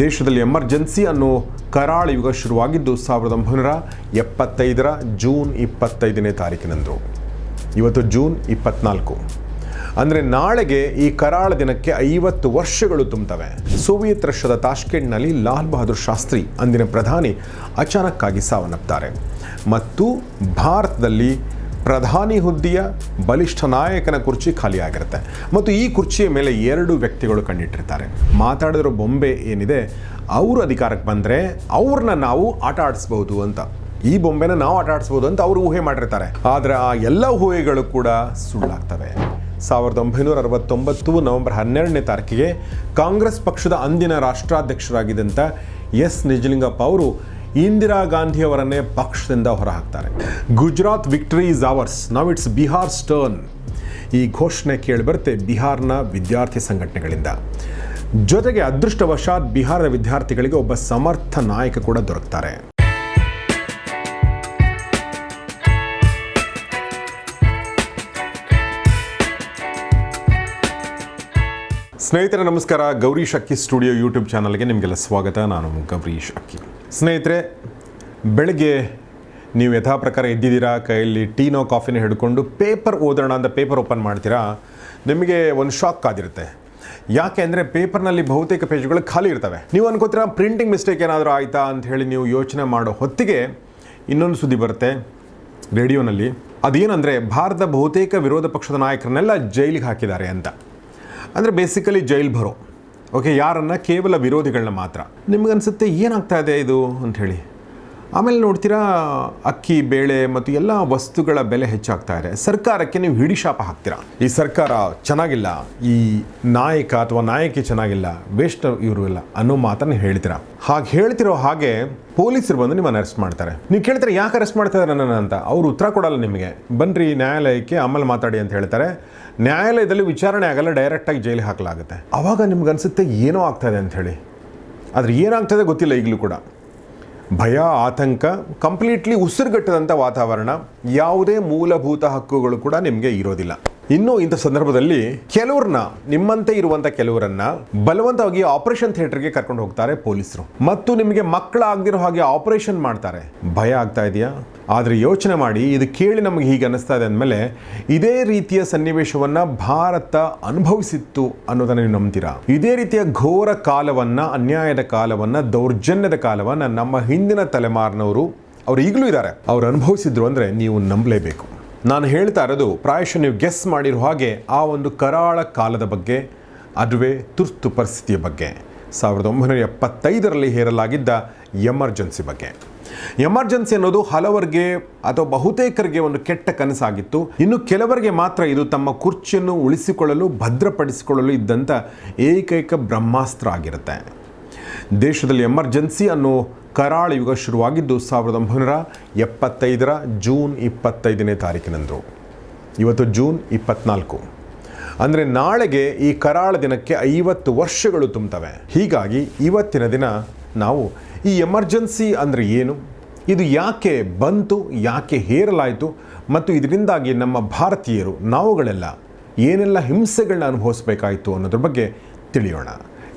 ದೇಶದಲ್ಲಿ ಎಮರ್ಜೆನ್ಸಿ ಅನ್ನೋ ಕರಾಳ ಯುಗ ಶುರುವಾಗಿದ್ದು ಸಾವಿರದ ಒಂಬೈನೂರ ಎಪ್ಪತ್ತೈದರ ಜೂನ್ ಇಪ್ಪತ್ತೈದನೇ ತಾರೀಕಿನಂದು ಇವತ್ತು ಜೂನ್ ಇಪ್ಪತ್ನಾಲ್ಕು. ಅಂದರೆ ನಾಳೆಗೆ ಈ ಕರಾಳ ದಿನಕ್ಕೆ ಐವತ್ತು ವರ್ಷಗಳು ತುಂಬುತ್ತವೆ ಸೋವಿಯತ್ ರಷ್ಯಾದ ತಾಷ್ಕೆಂಟ್ನಲ್ಲಿ ಲಾಲ್ ಬಹದ್ದೂರ್ ಶಾಸ್ತ್ರಿ ಅಂದಿನ ಪ್ರಧಾನಿ ಅಚಾನಕ್ಕಾಗಿ ಸಾವನ್ನಪ್ತಾರೆ. ಮತ್ತು ಭಾರತದಲ್ಲಿ ಪ್ರಧಾನಿ ಹುದ್ದೆಯ ಬಲಿಷ್ಠ ನಾಯಕನ ಕುರ್ಚಿ ಖಾಲಿಯಾಗಿರುತ್ತೆ. ಮತ್ತು ಈ ಕುರ್ಚಿಯ ಮೇಲೆ ಎರಡು ವ್ಯಕ್ತಿಗಳು ಕಂಡಿಟ್ಟಿರ್ತಾರೆ ಮಾತಾಡಿರೋ ಬೊಂಬೆ ಏನಿದೆ, ಅವರು ಅಧಿಕಾರಕ್ಕೆ ಬಂದರೆ ಅವ್ರನ್ನ ನಾವು ಆಟ ಆಡಿಸ್ಬೋದು ಅಂತ. ಈ ಬೊಂಬೆನ ನಾವು ಆಟ ಆಡಿಸ್ಬೋದು ಅಂತ ಅವರು ಊಹೆ ಮಾಡಿರ್ತಾರೆ. ಆದರೆ ಆ ಎಲ್ಲ ಊಹೆಗಳು ಕೂಡ ಸುಳ್ಳಾಗ್ತವೆ. ಸಾವಿರದ ಒಂಬೈನೂರ ಅರವತ್ತೊಂಬತ್ತು ನವೆಂಬರ್ ಹನ್ನೆರಡನೇ ತಾರೀಕಿಗೆ ಕಾಂಗ್ರೆಸ್ ಪಕ್ಷದ ಅಂದಿನ ರಾಷ್ಟ್ರಾಧ್ಯಕ್ಷರಾಗಿದ್ದಂಥ ಎಸ್. ನಿಜಲಿಂಗಪ್ಪ ಅವರು ಇಂದಿರಾ ಗಾಂಧಿ ಅವರನ್ನೇ ಪಕ್ಷದಿಂದ ಹೊರಹಾಕ್ತಾರೆ. Gujarat victory is ours now it's Bihar turn. ಈ ಘೋಷಣೆ ಕೇಳಿಬರುತ್ತೆ ಬಿಹಾರ್ನ ವಿದ್ಯಾರ್ಥಿ ಸಂಘಟನೆಗಳಿಂದ. ಜೊತೆಗೆ ಅದೃಷ್ಟವಶಾತ್ ಬಿಹಾರದ ವಿದ್ಯಾರ್ಥಿಗಳಿಗೆ ಒಬ್ಬ ಸಮರ್ಥ ನಾಯಕ ಕೂಡ ದೊರಕ್ತಾರೆ. ಸ್ನೇಹಿತರೆ, ನಮಸ್ಕಾರ. ಗೌರಿ ಶಕ್ಕಿ ಸ್ಟುಡಿಯೋ ಯೂಟ್ಯೂಬ್ ಚಾನಲ್ಗೆ ನಿಮಗೆಲ್ಲ ಸ್ವಾಗತ. ನಾನು ಗೌರಿ ಅಕ್ಕಿ ಸ್ನೇಹಿತರೆ, ಬೆಳಗ್ಗೆ ನೀವು ಯಥಾ ಪ್ರಕಾರ ಎದ್ದಿದ್ದೀರಾ? ಕೈಯಲ್ಲಿ ಟೀನೋ ಕಾಫಿನ ಹಿಡ್ಕೊಂಡು ಪೇಪರ್ ಓದೋಣ ಅಂತ ಪೇಪರ್ ಓಪನ್ ಮಾಡ್ತೀರಾ? ನಿಮಗೆ ಒಂದು ಶಾಕ್ ಆಗಿರುತ್ತೆ ಯಾಕೆ ಅಂದರೆ ಪೇಪರ್ನಲ್ಲಿ ಬಹುತೇಕ ಪೇಜ್ಗಳು ಖಾಲಿ ಇರ್ತವೆ. ನೀವು ಅನ್ಕೋತೀರಾ, ಪ್ರಿಂಟಿಂಗ್ ಮಿಸ್ಟೇಕ್ ಏನಾದರೂ ಆಯಿತಾ ಅಂತ ಹೇಳಿ ನೀವು ಯೋಚನೆ ಮಾಡೋ ಹೊತ್ತಿಗೆ ಇನ್ನೊಂದು ಸುದ್ದಿ ಬರುತ್ತೆ ರೇಡಿಯೋನಲ್ಲಿ. ಅದೇನಂದರೆ, ಭಾರತದ ಬಹುತೇಕ ವಿರೋಧ ಪಕ್ಷದ ನಾಯಕರನ್ನೆಲ್ಲ ಜೈಲಿಗೆ ಹಾಕಿದ್ದಾರೆ ಅಂತ. ಅಂದರೆ ಬೇಸಿಕಲಿ ಜೈಲ್ ಬರೋ. ಓಕೆ ಯಾರನ್ನ? ಕೇವಲ ವಿರೋಧಿಗಳನ್ನ ಮಾತ್ರ. ನಿಮಗನ್ಸುತ್ತೆ, ಏನಾಗ್ತಾ ಇದೆ ಇದು ಅಂಥೇಳಿ ಆಮೇಲೆ ನೋಡ್ತೀರಾ, ಅಕ್ಕಿ, ಬೇಳೆ ಮತ್ತು ಎಲ್ಲ ವಸ್ತುಗಳ ಬೆಲೆ ಹೆಚ್ಚಾಗ್ತಾ ಇದೆ. ಸರ್ಕಾರಕ್ಕೆ ನೀವು ಹಿಡಿಶಾಪ ಹಾಕ್ತೀರಾ? ಈ ಸರ್ಕಾರ ಚೆನ್ನಾಗಿಲ್ಲ, ಈ ನಾಯಕ ಅಥವಾ ನಾಯಕಿ ಚೆನ್ನಾಗಿಲ್ಲ ವೇಸ್ಟ್ ಇವರು ಇಲ್ಲ ಅನ್ನೋ ಮಾತನ್ನು ಹೇಳ್ತೀರಾ? ಹಾಗೆ ಹೇಳ್ತಿರೋ ಹಾಗೆ ಪೊಲೀಸರು ಬಂದು ನಿಮ್ಮನ್ನು ಅರೆಸ್ಟ್ ಮಾಡ್ತಾರೆ. ನೀವು ಕೇಳ್ತಾರೆ ಯಾಕೆ ಅರೆಸ್ಟ್ ಮಾಡ್ತಾ ಇದ್ದಾರೆ ನನ್ನನ್ನು ಅಂತ? ಅವರು ಉತ್ತರ ಕೊಡಲ್ಲ ನಿಮಗೆ. ಬನ್ನಿರಿ ನ್ಯಾಯಾಲಯಕ್ಕೆ ಆಮೇಲೆ ಮಾತಾಡಿ ಅಂತ ಹೇಳ್ತಾರೆ. ನ್ಯಾಯಾಲಯದಲ್ಲಿ ವಿಚಾರಣೆ ಆಗಲ್ಲ ಡೈರೆಕ್ಟಾಗಿ ಜೈಲಿಗೆ ಹಾಕಲಾಗುತ್ತೆ. ಆವಾಗ ನಿಮ್ಗೆ ಅನಿಸುತ್ತೆ ಏನೋ ಆಗ್ತಾಯಿದೆ ಅಂಥೇಳಿ ಆದರೆ ಏನಾಗ್ತದೆ ಗೊತ್ತಿಲ್ಲ ಈಗಲೂ ಕೂಡ. ಭಯ, ಆತಂಕ ಕಂಪ್ಲೀಟ್ಲಿ ಉಸಿರುಗಟ್ಟದಂಥ ವಾತಾವರಣ, ಯಾವುದೇ ಮೂಲಭೂತ ಹಕ್ಕುಗಳು ಕೂಡ ನಿಮಗೆ ಇರೋದಿಲ್ಲ. ಇನ್ನು ಇಂಥ ಸಂದರ್ಭದಲ್ಲಿ ಕೆಲವ್ರನ್ನ, ನಿಮ್ಮಂತೆ ಇರುವಂತ ಕೆಲವರನ್ನ ಬಲವಂತವಾಗಿ ಆಪರೇಷನ್ ಥಿಯೇಟರ್ಗೆ ಕರ್ಕೊಂಡು ಹೋಗ್ತಾರೆ ಪೊಲೀಸರು. ಮತ್ತು ನಿಮಗೆ ಮಕ್ಕಳಾಗದಿರೋ ಹಾಗೆ ಆಪರೇಷನ್ ಮಾಡ್ತಾರೆ. ಭಯ ಆಗ್ತಾ ಇದೆಯಾ? ಆದರೆ ಯೋಚನೆ ಮಾಡಿ, ಇದು ಕೇಳಿ ನಮಗೆ ಹೀಗೆ ಅನ್ನಿಸ್ತಾ ಇದೆ ಅಂದಮೇಲೆ, ಇದೇ ರೀತಿಯ ಸನ್ನಿವೇಶವನ್ನ ಭಾರತ ಅನುಭವಿಸಿತ್ತು ಅನ್ನೋದನ್ನ ನೀವು ನಂಬ್ತೀರಾ? ಇದೇ ರೀತಿಯ ಘೋರ ಕಾಲವನ್ನ, ಅನ್ಯಾಯದ ಕಾಲವನ್ನ, ದೌರ್ಜನ್ಯದ ಕಾಲವನ್ನ ನಮ್ಮ ಹಿಂದಿನ ತಲೆಮಾರಿನವರು, ಅವರು ಈಗಲೂ ಇದ್ದಾರೆ. ಅವ್ರು ಅನುಭವಿಸಿದ್ರು ಅಂದರೆ ನೀವು ನಂಬಲೇಬೇಕು. ನಾನು ಹೇಳ್ತಾ ಇರೋದು, ಪ್ರಾಯಶಃ ನೀವು ಗೆಸ್ ಮಾಡಿರೋ ಹಾಗೆ ಆ ಒಂದು ಕರಾಳ ಕಾಲದ ಬಗ್ಗೆ, ಅದುವೇ ತುರ್ತು ಪರಿಸ್ಥಿತಿಯ ಬಗ್ಗೆ. ಸಾವಿರದ ಒಂಬೈನೂರ ಎಪ್ಪತ್ತೈದರಲ್ಲಿ ಹೇರಲಾಗಿದ್ದ ಎಮರ್ಜೆನ್ಸಿ ಬಗ್ಗೆ. ಎಮರ್ಜೆನ್ಸಿ ಅನ್ನೋದು ಹಲವರಿಗೆ ಅಥವಾ ಬಹುತೇಕರಿಗೆ ಒಂದು ಕೆಟ್ಟ ಕನಸಾಗಿತ್ತು. ಇನ್ನು ಕೆಲವರಿಗೆ ಮಾತ್ರ ಇದು ತಮ್ಮ ಕುರ್ಚಿಯನ್ನು ಉಳಿಸಿಕೊಳ್ಳಲು, ಭದ್ರಪಡಿಸಿಕೊಳ್ಳಲು ಇದ್ದಂಥ ಏಕೈಕ ಬ್ರಹ್ಮಾಸ್ತ್ರ ಆಗಿರುತ್ತೆ. ದೇಶದಲ್ಲಿ ಎಮರ್ಜೆನ್ಸಿ ಅನ್ನೋ ಕರಾಳ ಯುಗ ಶುರುವಾಗಿದ್ದು ಸಾವಿರದ ಒಂಬೈನೂರ ಎಪ್ಪತ್ತೈದರ ಜೂನ್ ಇಪ್ಪತ್ತೈದನೇ ತಾರೀಕಿನಂದು ಇವತ್ತು ಜೂನ್ ಇಪ್ಪತ್ನಾಲ್ಕು. ಅಂದರೆ ನಾಳೆಗೆ ಈ ಕರಾಳ ದಿನಕ್ಕೆ ಐವತ್ತು ವರ್ಷಗಳು ತುಂಬುತ್ತವೆ. ಹೀಗಾಗಿ ಇವತ್ತಿನ ದಿನ ನಾವು ಈ ಎಮರ್ಜೆನ್ಸಿ ಅಂದರೆ ಏನು? ಇದು ಯಾಕೆ ಬಂತು, ಯಾಕೆ ಹೇರಲಾಯಿತು? ಮತ್ತು ಇದರಿಂದಾಗಿ ನಮ್ಮ ಭಾರತೀಯರು, ನಾವುಗಳೆಲ್ಲ ಏನೆಲ್ಲ ಹಿಂಸೆಗಳನ್ನ ಅನುಭವಿಸಬೇಕಾಯಿತು ಅನ್ನೋದ್ರ ಬಗ್ಗೆ ತಿಳಿಯೋಣ.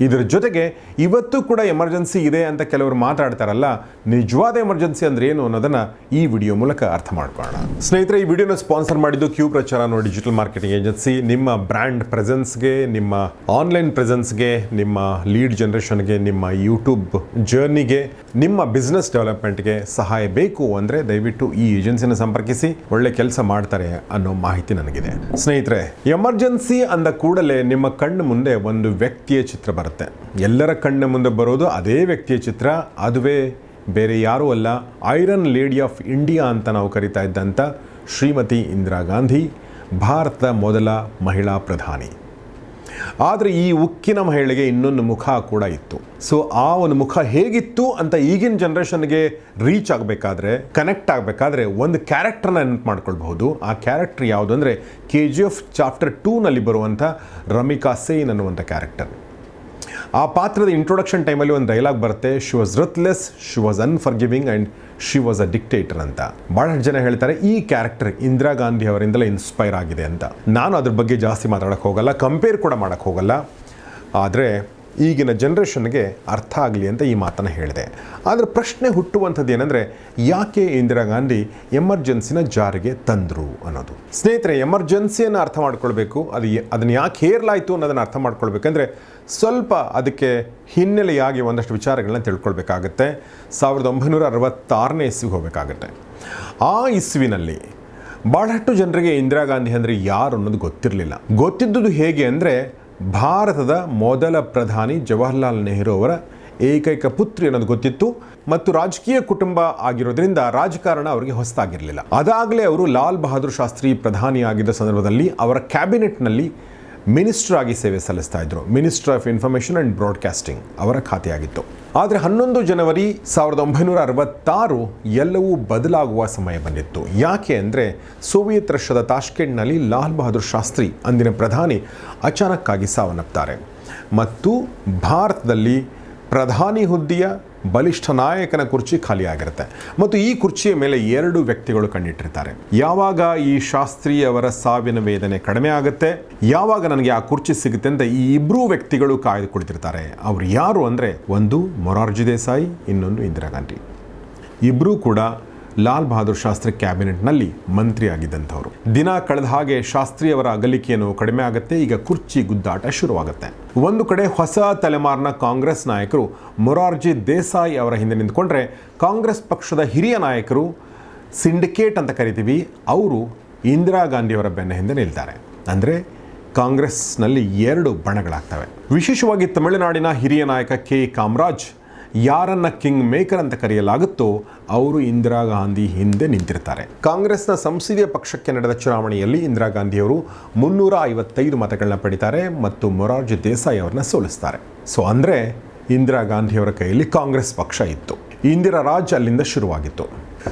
ಇದರ ಜೊತೆಗೆ ಇವತ್ತು ಕೂಡ ಎಮರ್ಜೆನ್ಸಿ ಇದೆ ಅಂತ ಕೆಲವರು ಮಾತಾಡ್ತಾರಲ್ಲ, ನಿಜವಾದ ಎಮರ್ಜೆನ್ಸಿ ಅಂದ್ರೆ ಏನು ಅನ್ನೋದನ್ನ ಈ ವಿಡಿಯೋ ಮೂಲಕ ಅರ್ಥ ಮಾಡ್ಕೊಳ್ಳೋಣ. ಸ್ನೇಹಿತರೆ, ಈ ವಿಡಿಯೋನ ಸ್ಪಾನ್ಸರ್ ಮಾಡಿದ್ದು ಕ್ಯೂ ಪ್ರಚಾರ ಅನ್ನೋ ಡಿಜಿಟಲ್ ಮಾರ್ಕೆಟಿಂಗ್ ಏಜೆನ್ಸಿ. ನಿಮ್ಮ ಬ್ರ್ಯಾಂಡ್ ಪ್ರೆಸೆನ್ಸ್ಗೆ, ನಿಮ್ಮ ಆನ್ಲೈನ್ ಪ್ರೆಸೆನ್ಸ್ಗೆ, ನಿಮ್ಮ ಲೀಡ್ ಜನರೇಷನ್ಗೆ, ನಿಮ್ಮ ಯೂಟ್ಯೂಬ್ ಜರ್ನಿಗೆ, ನಿಮ್ಮ ಬಿಸ್ನೆಸ್ ಡೆವಲಪ್ಮೆಂಟ್ಗೆ ಸಹಾಯ ಬೇಕು ಅಂದರೆ ದಯವಿಟ್ಟು ಈ ಏಜೆನ್ಸಿನ ಸಂಪರ್ಕಿಸಿ, ಒಳ್ಳೆ ಕೆಲಸ ಮಾಡ್ತಾರೆ ಅನ್ನೋ ಮಾಹಿತಿ ನನಗಿದೆ. ಸ್ನೇಹಿತರೆ, ಎಮರ್ಜೆನ್ಸಿ ಅಂದ ಕೂಡಲೇ ನಿಮ್ಮ ಕಣ್ಣು ಮುಂದೆ ಒಂದು ವ್ಯಕ್ತಿಯ ಚಿತ್ರ ಬರುತ್ತೆ. ಎಲ್ಲರ ಕಣ್ಣ ಮುಂದೆ ಬರೋದು ಅದೇ ವ್ಯಕ್ತಿಯ ಚಿತ್ರ, ಅದುವೇ ಬೇರೆ ಯಾರೂ ಅಲ್ಲ, ಐರನ್ ಲೇಡಿ ಆಫ್ ಇಂಡಿಯಾ ಅಂತ ನಾವು ಕರಿತಾ ಇದ್ದಂಥ ಶ್ರೀಮತಿ ಇಂದಿರಾ ಗಾಂಧಿ, ಭಾರತದ ಮೊದಲ ಮಹಿಳಾ ಪ್ರಧಾನಿ. ಆದರೆ ಈ ಉಕ್ಕಿನ ಮಹಿಳೆಗೆ ಇನ್ನೊಂದು ಮುಖ ಕೂಡ ಇತ್ತು. ಸೊ ಆ ಒಂದು ಮುಖ ಹೇಗಿತ್ತು ಅಂತ ಈಗಿನ ಜನ್ರೇಷನ್ಗೆ ರೀಚ್ ಆಗಬೇಕಾದ್ರೆ ಕನೆಕ್ಟ್ ಆಗಬೇಕಾದ್ರೆ ಒಂದು ಕ್ಯಾರೆಕ್ಟರ್ನ ನೆನಪು ಮಾಡ್ಕೊಳ್ಬಹುದು. ಆ ಕ್ಯಾರೆಕ್ಟರ್ ಯಾವುದು ಅಂದರೆ ಕೆ ಜಿ ಎಫ್ ಚಾಪ್ಟರ್ ಟೂನಲ್ಲಿ ಬರುವಂಥ ರಮಿಕಾ ಸೇನ್ ಅನ್ನುವಂಥ ಕ್ಯಾರೆಕ್ಟರ್ ಆ ಪಾತ್ರದ ಇಂಟ್ರೊಡಕ್ಷನ್ ಟೈಮಲ್ಲಿ ಒಂದು ಡೈಲಾಗ್ ಬರುತ್ತೆ. She was ruthless she was unforgiving and she was a dictator ಅಂತ. ಭಾಳಷ್ಟು ಜನ ಹೇಳ್ತಾರೆ, ಈ ಕ್ಯಾರೆಕ್ಟರ್ ಇಂದಿರಾ ಗಾಂಧಿ ಅವರಿಂದಲೇ ಇನ್ಸ್ಪೈರ್ ಆಗಿದೆ ಅಂತ. ನಾನು ಅದ್ರ ಬಗ್ಗೆ ಜಾಸ್ತಿ ಮಾತಾಡೋಕ್ಕೆ ಹೋಗಲ್ಲ ಕಂಪೇರ್ ಕೂಡ ಮಾಡೋಕ್ಕೆ ಹೋಗಲ್ಲ. ಆದರೆ ಈಗಿನ ಜನ್ರೇಷನ್ಗೆ ಅರ್ಥ ಆಗಲಿ ಅಂತ ಈ ಮಾತನ್ನು ಹೇಳಿದೆ. ಆದರೆ ಪ್ರಶ್ನೆ ಹುಟ್ಟುವಂಥದ್ದು ಏನಂದರೆ, ಯಾಕೆ ಇಂದಿರಾ ಗಾಂಧಿ ಎಮರ್ಜೆನ್ಸಿನ ಜಾರಿಗೆ ತಂದರು ಅನ್ನೋದು. ಸ್ನೇಹಿತರೆ, ಎಮರ್ಜೆನ್ಸಿಯನ್ನು ಅರ್ಥ ಮಾಡ್ಕೊಳ್ಬೇಕು. ಅದು ಅದನ್ನು ಯಾಕೆ ಹೇರ್ಲಾಯಿತು ಅನ್ನೋದನ್ನು ಅರ್ಥ ಮಾಡ್ಕೊಳ್ಬೇಕಂದ್ರೆ ಸ್ವಲ್ಪ ಅದಕ್ಕೆ ಹಿನ್ನೆಲೆಯಾಗಿ ಒಂದಷ್ಟು ವಿಚಾರಗಳನ್ನ ತಿಳ್ಕೊಳ್ಬೇಕಾಗತ್ತೆ. ಸಾವಿರದ ಒಂಬೈನೂರ ಅರವತ್ತಾರನೇ ಇಸ್ವಿಗೆ ಹೋಗಬೇಕಾಗತ್ತೆ. ಆ ಇಸ್ವಿನಲ್ಲಿ ಭಾಳಷ್ಟು ಜನರಿಗೆ ಇಂದಿರಾ ಗಾಂಧಿ ಅಂದರೆ ಯಾರು ಅನ್ನೋದು ಗೊತ್ತಿರಲಿಲ್ಲ. ಗೊತ್ತಿದ್ದುದು ಹೇಗೆ ಅಂದರೆ ಭಾರತದ ಮೊದಲ ಪ್ರಧಾನಿ ಜವಾಹರ್ಲಾಲ್ ನೆಹರು ಅವರ ಏಕೈಕ ಪುತ್ರಿ ಅನ್ನೋದು ಗೊತ್ತಿತ್ತು ಮತ್ತು ರಾಜಕೀಯ ಕುಟುಂಬ ಆಗಿರೋದ್ರಿಂದ ರಾಜಕಾರಣ ಅವರಿಗೆ ಹೊಸದಾಗಿರಲಿಲ್ಲ. ಅದಾಗಲೇ ಅವರು ಲಾಲ್ ಬಹದ್ದೂರ್ ಶಾಸ್ತ್ರಿ ಪ್ರಧಾನಿಯಾಗಿದ್ದ ಸಂದರ್ಭದಲ್ಲಿ ಅವರ ಕ್ಯಾಬಿನೆಟ್ನಲ್ಲಿ ಮಿನಿಸ್ಟರ್ ಆಗಿ ಸೇವೆ ಸಲ್ಲಿಸ್ತಾ ಇದ್ರು. Minister of information and broadcasting ಅವರ ಖಾತೆಯಾಗಿತ್ತು. ಆದರೆ ಹನ್ನೊಂದು ಜನವರಿ ಸಾವಿರದ ಒಂಬೈನೂರ ಅರವತ್ತಾರು ಎಲ್ಲವೂ ಬದಲಾಗುವ ಸಮಯ ಬಂದಿತ್ತು. ಯಾಕೆ ಅಂದರೆ ಸೋವಿಯತ್ ರಷ್ಯಾದ ತಾಷ್ಕೆಂಟ್ನಲ್ಲಿ ಲಾಲ್ ಬಹದ್ದೂರ್ ಶಾಸ್ತ್ರಿ ಅಂದಿನ ಪ್ರಧಾನಿ ಅಚಾನಕ್ಕಾಗಿ ಸಾವನ್ನಪ್ತಾರೆ. ಮತ್ತು ಭಾರತದಲ್ಲಿ ಪ್ರಧಾನಿ ಹುದ್ದೆಯ ಬಲಿಷ್ಠ ನಾಯಕನ ಕುರ್ಚಿ ಖಾಲಿಯಾಗಿರುತ್ತೆ. ಮತ್ತು ಈ ಕುರ್ಚಿಯ ಮೇಲೆ ಎರಡು ವ್ಯಕ್ತಿಗಳು ಕಂಡಿಟ್ಟಿರ್ತಾರೆ ಯಾವಾಗ ಈ ಶಾಸ್ತ್ರಿ ಅವರ ಸಾವಿನ ವೇದನೆ ಕಡಿಮೆ ಆಗುತ್ತೆ, ಯಾವಾಗ ನನಗೆ ಆ ಕುರ್ಚಿ ಸಿಗುತ್ತೆ ಅಂತ ಈ ಇಬ್ಬರೂ ವ್ಯಕ್ತಿಗಳು ಕಾಯ್ದು ಕುಳಿತಿರ್ತಾರೆ. ಅವ್ರು ಯಾರು ಅಂದರೆ ಒಂದು ಮೊರಾರ್ಜಿ ದೇಸಾಯಿ, ಇನ್ನೊಂದು ಇಂದಿರಾ ಗಾಂಧಿ. ಇಬ್ಬರೂ ಕೂಡ ಲಾಲ್ ಬಹದ್ದೂರ್ ಶಾಸ್ತ್ರಿ ಕ್ಯಾಬಿನೆಟ್ನಲ್ಲಿ ಮಂತ್ರಿ ಆಗಿದ್ದಂಥವ್ರು ದಿನ ಕಳೆದ ಹಾಗೆ ಶಾಸ್ತ್ರಿ ಅವರ ಅಗಲಿಕೆಯನ್ನು ಕಡಿಮೆ ಆಗುತ್ತೆ, ಈಗ ಕುರ್ಚಿ ಗುದ್ದಾಟ ಶುರುವಾಗುತ್ತೆ. ಒಂದು ಕಡೆ ಹೊಸ ತಲೆಮಾರಿನ ಕಾಂಗ್ರೆಸ್ ನಾಯಕರು ಮೊರಾರ್ಜಿ ದೇಸಾಯಿ ಅವರ ಹಿಂದೆ ನಿಂತ್ಕೊಂಡ್ರೆ ಕಾಂಗ್ರೆಸ್ ಪಕ್ಷದ ಹಿರಿಯ ನಾಯಕರು ಸಿಂಡಿಕೇಟ್ ಅಂತ ಕರಿತೀವಿ, ಅವರು ಇಂದಿರಾ ಗಾಂಧಿಯವರ ಬೆನ್ನ ಹಿಂದೆ ನಿಲ್ತಾರೆ. ಅಂದರೆ ಕಾಂಗ್ರೆಸ್ನಲ್ಲಿ ಎರಡು ಬಣಗಳಾಗ್ತವೆ. ವಿಶೇಷವಾಗಿ ತಮಿಳುನಾಡಿನ ಹಿರಿಯ ನಾಯಕ ಕೆ. ಕಾಮರಾಜ್ ಯಾರನ್ನ ಕಿಂಗ್ ಮೇಕರ್ ಅಂತ ಕರೆಯಲಾಗುತ್ತೋ ಅವರು ಇಂದಿರಾ ಗಾಂಧಿ ಹಿಂದೆ ನಿಂತಿರ್ತಾರೆ. ಕಾಂಗ್ರೆಸ್ನ ಸಂಸದೀಯ ಪಕ್ಷಕ್ಕೆ ನಡೆದ ಚುನಾವಣೆಯಲ್ಲಿ ಇಂದಿರಾ ಗಾಂಧಿಯವರು ಮುನ್ನೂರ ಐವತ್ತೈದು ಮತಗಳನ್ನ ಪಡಿತಾರೆ ಮತ್ತು ಮೊರಾರ್ಜಿ ದೇಸಾಯಿ ಅವರನ್ನ ಸೋಲಿಸ್ತಾರೆ. ಸೊ ಅಂದರೆ ಇಂದಿರಾ ಗಾಂಧಿಯವರ ಕೈಯಲ್ಲಿ ಕಾಂಗ್ರೆಸ್ ಪಕ್ಷ ಇತ್ತು. ಇಂದಿರಾ ರಾಜ್ ಅಲ್ಲಿಂದ ಶುರುವಾಗಿತ್ತು.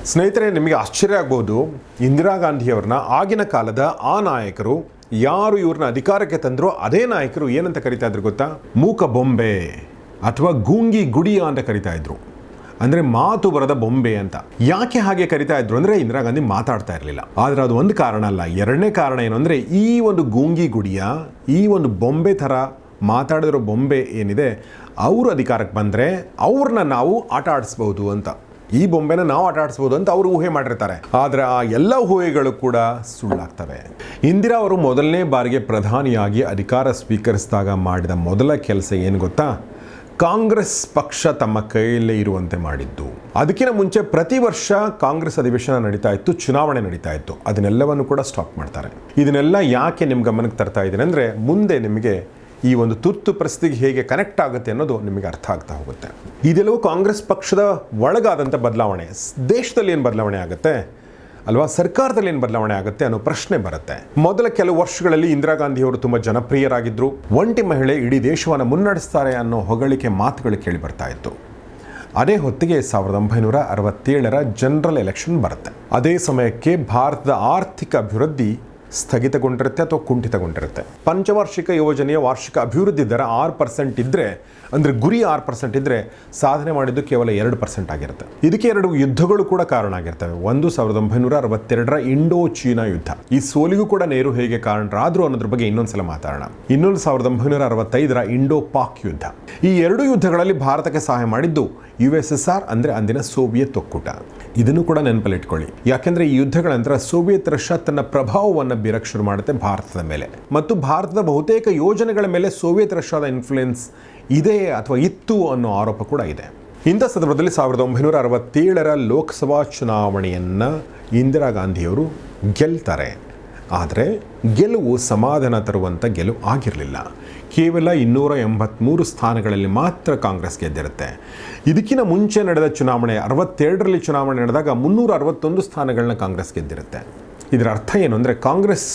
ಸ್ನೇಹಿತರೆ, ನಿಮಗೆ ಆಶ್ಚರ್ಯ ಆಗ್ಬೋದು ಇಂದಿರಾ ಗಾಂಧಿಯವ್ರನ್ನ ಆಗಿನ ಕಾಲದ ಆ ನಾಯಕರು ಯಾರು ಇವ್ರನ್ನ ಅಧಿಕಾರಕ್ಕೆ ತಂದ್ರೋ ಅದೇ ನಾಯಕರು ಏನಂತ ಕರಿತಾ ಇದ್ರು ಗೊತ್ತಾ? ಮೂಕ ಬೊಂಬೆ. ಅಥವಾ ಗೂಂಗಿ ಗುಡಿಯ ಅಂತ ಕರಿತಾ ಇದ್ರು. ಅಂದರೆ ಮಾತು ಬರದ ಬೊಂಬೆ ಅಂತ. ಯಾಕೆ ಹಾಗೆ ಕರಿತಾ ಇದ್ರು ಅಂದರೆ ಇಂದಿರಾ ಗಾಂಧಿ ಮಾತಾಡ್ತಾ ಇರಲಿಲ್ಲ. ಆದರೆ ಅದು ಒಂದು ಕಾರಣ ಅಲ್ಲ. ಎರಡನೇ ಕಾರಣ ಏನು ಅಂದರೆ ಈ ಒಂದು ಗೂಂಗಿ ಗುಡಿಯ, ಈ ಒಂದು ಬೊಂಬೆ ಥರ ಮಾತಾಡಿದಿರೋ ಬೊಂಬೆ ಏನಿದೆ, ಅವರು ಅಧಿಕಾರಕ್ಕೆ ಬಂದರೆ ಅವ್ರನ್ನ ನಾವು ಆಟ ಆಡಿಸ್ಬೋದು ಅಂತ. ಈ ಬೊಂಬೆನ ನಾವು ಆಟ ಆಡಿಸ್ಬೋದು ಅಂತ ಅವರು ಊಹೆ ಮಾಡಿರ್ತಾರೆ. ಆದರೆ ಆ ಎಲ್ಲ ಊಹೆಗಳು ಕೂಡ ಸುಳ್ಳಾಗ್ತವೆ. ಇಂದಿರಾ ಅವರು ಮೊದಲನೇ ಬಾರಿಗೆ ಪ್ರಧಾನಿಯಾಗಿ ಅಧಿಕಾರ ಸ್ವೀಕರಿಸಿದಾಗ ಮಾಡಿದ ಮೊದಲ ಕೆಲಸ ಏನು ಗೊತ್ತಾ? ಕಾಂಗ್ರೆಸ್ ಪಕ್ಷ ತಮ್ಮ ಕೈಯಲ್ಲೇ ಇರುವಂತೆ ಮಾಡಿದ್ದು. ಅದಕ್ಕಿಂತ ಮುಂಚೆ ಪ್ರತಿ ವರ್ಷ ಕಾಂಗ್ರೆಸ್ ಅಧಿವೇಶನ ನಡೀತಾ ಇತ್ತು, ಚುನಾವಣೆ ನಡೀತಾ ಇತ್ತು. ಅದನ್ನೆಲ್ಲವನ್ನು ಕೂಡ ಸ್ಟಾಪ್ ಮಾಡ್ತಾರೆ. ಇದನ್ನೆಲ್ಲ ಯಾಕೆ ನಿಮ್ಮ ಗಮನಕ್ಕೆ ತರ್ತಾ ಇದ್ದೀನಿ ಅಂದರೆ, ಮುಂದೆ ನಿಮಗೆ ಈ ಒಂದು ತುರ್ತು ಪರಿಸ್ಥಿತಿಗೆ ಹೇಗೆ ಕನೆಕ್ಟ್ ಆಗುತ್ತೆ ಅನ್ನೋದು ನಿಮಗೆ ಅರ್ಥ ಆಗ್ತಾ ಹೋಗುತ್ತೆ. ಇದೆಲ್ಲವೂ ಕಾಂಗ್ರೆಸ್ ಪಕ್ಷದ ಒಳಗಾದಂಥ ಬದಲಾವಣೆ. ದೇಶದಲ್ಲಿ ಏನು ಬದಲಾವಣೆ ಆಗುತ್ತೆ? ಅಲ್ವಾ? ಸರ್ಕಾರದಲ್ಲಿ ಏನು ಬದಲಾವಣೆ ಆಗುತ್ತೆ ಅನ್ನೋ ಪ್ರಶ್ನೆ ಬರುತ್ತೆ. ಮೊದಲ ಕೆಲವು ವರ್ಷಗಳಲ್ಲಿ ಇಂದಿರಾ ಗಾಂಧಿ ಅವರು ತುಂಬ ಜನಪ್ರಿಯರಾಗಿದ್ದರು ಒಂಟಿ ಮಹಿಳೆ ಇಡೀ ದೇಶವನ್ನು ಮುನ್ನಡೆಸ್ತಾರೆ ಅನ್ನೋ ಹೊಗಳಿಕೆ ಮಾತುಗಳು ಕೇಳಿ ಬರ್ತಾ ಇತ್ತು. ಅದೇ ಹೊತ್ತಿಗೆ ಸಾವಿರದ ಒಂಬೈನೂರ ಅರವತ್ತೇಳರ ಜನರಲ್ ಎಲೆಕ್ಷನ್ ಬರುತ್ತೆ. ಅದೇ ಸಮಯಕ್ಕೆ ಭಾರತದ ಆರ್ಥಿಕ ಅಭಿವೃದ್ಧಿ ಸ್ಥಗಿತಗೊಂಡಿರುತ್ತೆ ಅಥವಾ ಕುಂಠಿತಗೊಂಡಿರುತ್ತೆ. ಪಂಚವಾರ್ಷಿಕ ಯೋಜನೆಯ ವಾರ್ಷಿಕ ಅಭಿವೃದ್ಧಿ ದರ ಆರು ಪರ್ಸೆಂಟ್ ಇದ್ದರೆ ಅಂದರೆ ಗುರಿ ಆರು ಪರ್ಸೆಂಟ್ ಇದ್ದರೆ ಸಾಧನೆ ಮಾಡಿದ್ದು ಕೇವಲ ಎರಡು ಪರ್ಸೆಂಟ್ ಆಗಿರುತ್ತೆ. ಇದಕ್ಕೆ ಎರಡು ಯುದ್ಧಗಳು ಕೂಡ ಕಾರಣ ಆಗಿರ್ತವೆ. ಒಂದು ಸಾವಿರದ ಒಂಬೈನೂರ ಅರವತ್ತೆರಡರ ಇಂಡೋ ಚೀನಾ ಯುದ್ಧ. ಈ ಸೋಲಿಗೂ ಕೂಡ ನೆಹರು ಹೇಗೆ ಕಾರಣರಾದರೂ ಅನ್ನೋದ್ರ ಬಗ್ಗೆ ಇನ್ನೊಂದ್ಸಲ ಮಾತಾಡೋಣ. ಇನ್ನೊಂದು ಸಾವಿರದ ಒಂಬೈನೂರ ಅರವತ್ತೈದರ ಇಂಡೋ ಪಾಕ್ ಯುದ್ಧ. ಈ ಎರಡು ಯುದ್ಧಗಳಲ್ಲಿ ಭಾರತಕ್ಕೆ ಸಹಾಯ ಮಾಡಿದ್ದು ಯು ಎಸ್ ಎಸ್ ಆರ್, ಅಂದರೆ ಅಂದಿನ ಸೋವಿಯತ್ ಒಕ್ಕೂಟ. ಇದನ್ನು ಕೂಡ ನೆನಪಲ್ಲಿಟ್ಕೊಳ್ಳಿ. ಯಾಕೆಂದರೆ ಈ ಯುದ್ಧಗಳ ನಂತರ ಸೋವಿಯತ್ ರಷ್ಯಾ ತನ್ನ ಪ್ರಭಾವವನ್ನು ಬೀರಕ್ಕೆ ಶುರು ಮಾಡುತ್ತೆ ಭಾರತದ ಮೇಲೆ. ಮತ್ತು ಭಾರತದ ಬಹುತೇಕ ಯೋಜನೆಗಳ ಮೇಲೆ ಸೋವಿಯತ್ ರಷ್ಯಾದ ಇನ್ಫ್ಲುಯೆನ್ಸ್ ಇದೆ ಅಥವಾ ಇತ್ತು ಅನ್ನೋ ಆರೋಪ ಕೂಡ ಇದೆ. ಇಂಥ ಸಂದರ್ಭದಲ್ಲಿ ಸಾವಿರದ ಒಂಬೈನೂರ ಅರವತ್ತೇಳರ ಲೋಕಸಭಾ ಚುನಾವಣೆಯನ್ನು ಇಂದಿರಾ ಗಾಂಧಿಯವರು ಗೆಲ್ತಾರೆ. ಆದರೆ ಗೆಲುವು ಸಮಾಧಾನ ತರುವಂಥ ಗೆಲುವು ಆಗಿರಲಿಲ್ಲ. ಕೇವಲ ಇನ್ನೂರ ಎಂಬತ್ತ್ಮೂರು ಸ್ಥಾನಗಳಲ್ಲಿ ಮಾತ್ರ ಕಾಂಗ್ರೆಸ್ ಗೆದ್ದಿರುತ್ತೆ. ಇದಕ್ಕಿಂತ ಮುಂಚೆ ನಡೆದ ಚುನಾವಣೆ, ಅರವತ್ತೆರಡರಲ್ಲಿ ಚುನಾವಣೆ ನಡೆದಾಗ ಮುನ್ನೂರ ಅರವತ್ತೊಂದು ಸ್ಥಾನಗಳನ್ನ ಕಾಂಗ್ರೆಸ್ ಗೆದ್ದಿರುತ್ತೆ. ಇದರ ಅರ್ಥ ಏನು ಅಂದರೆ ಕಾಂಗ್ರೆಸ್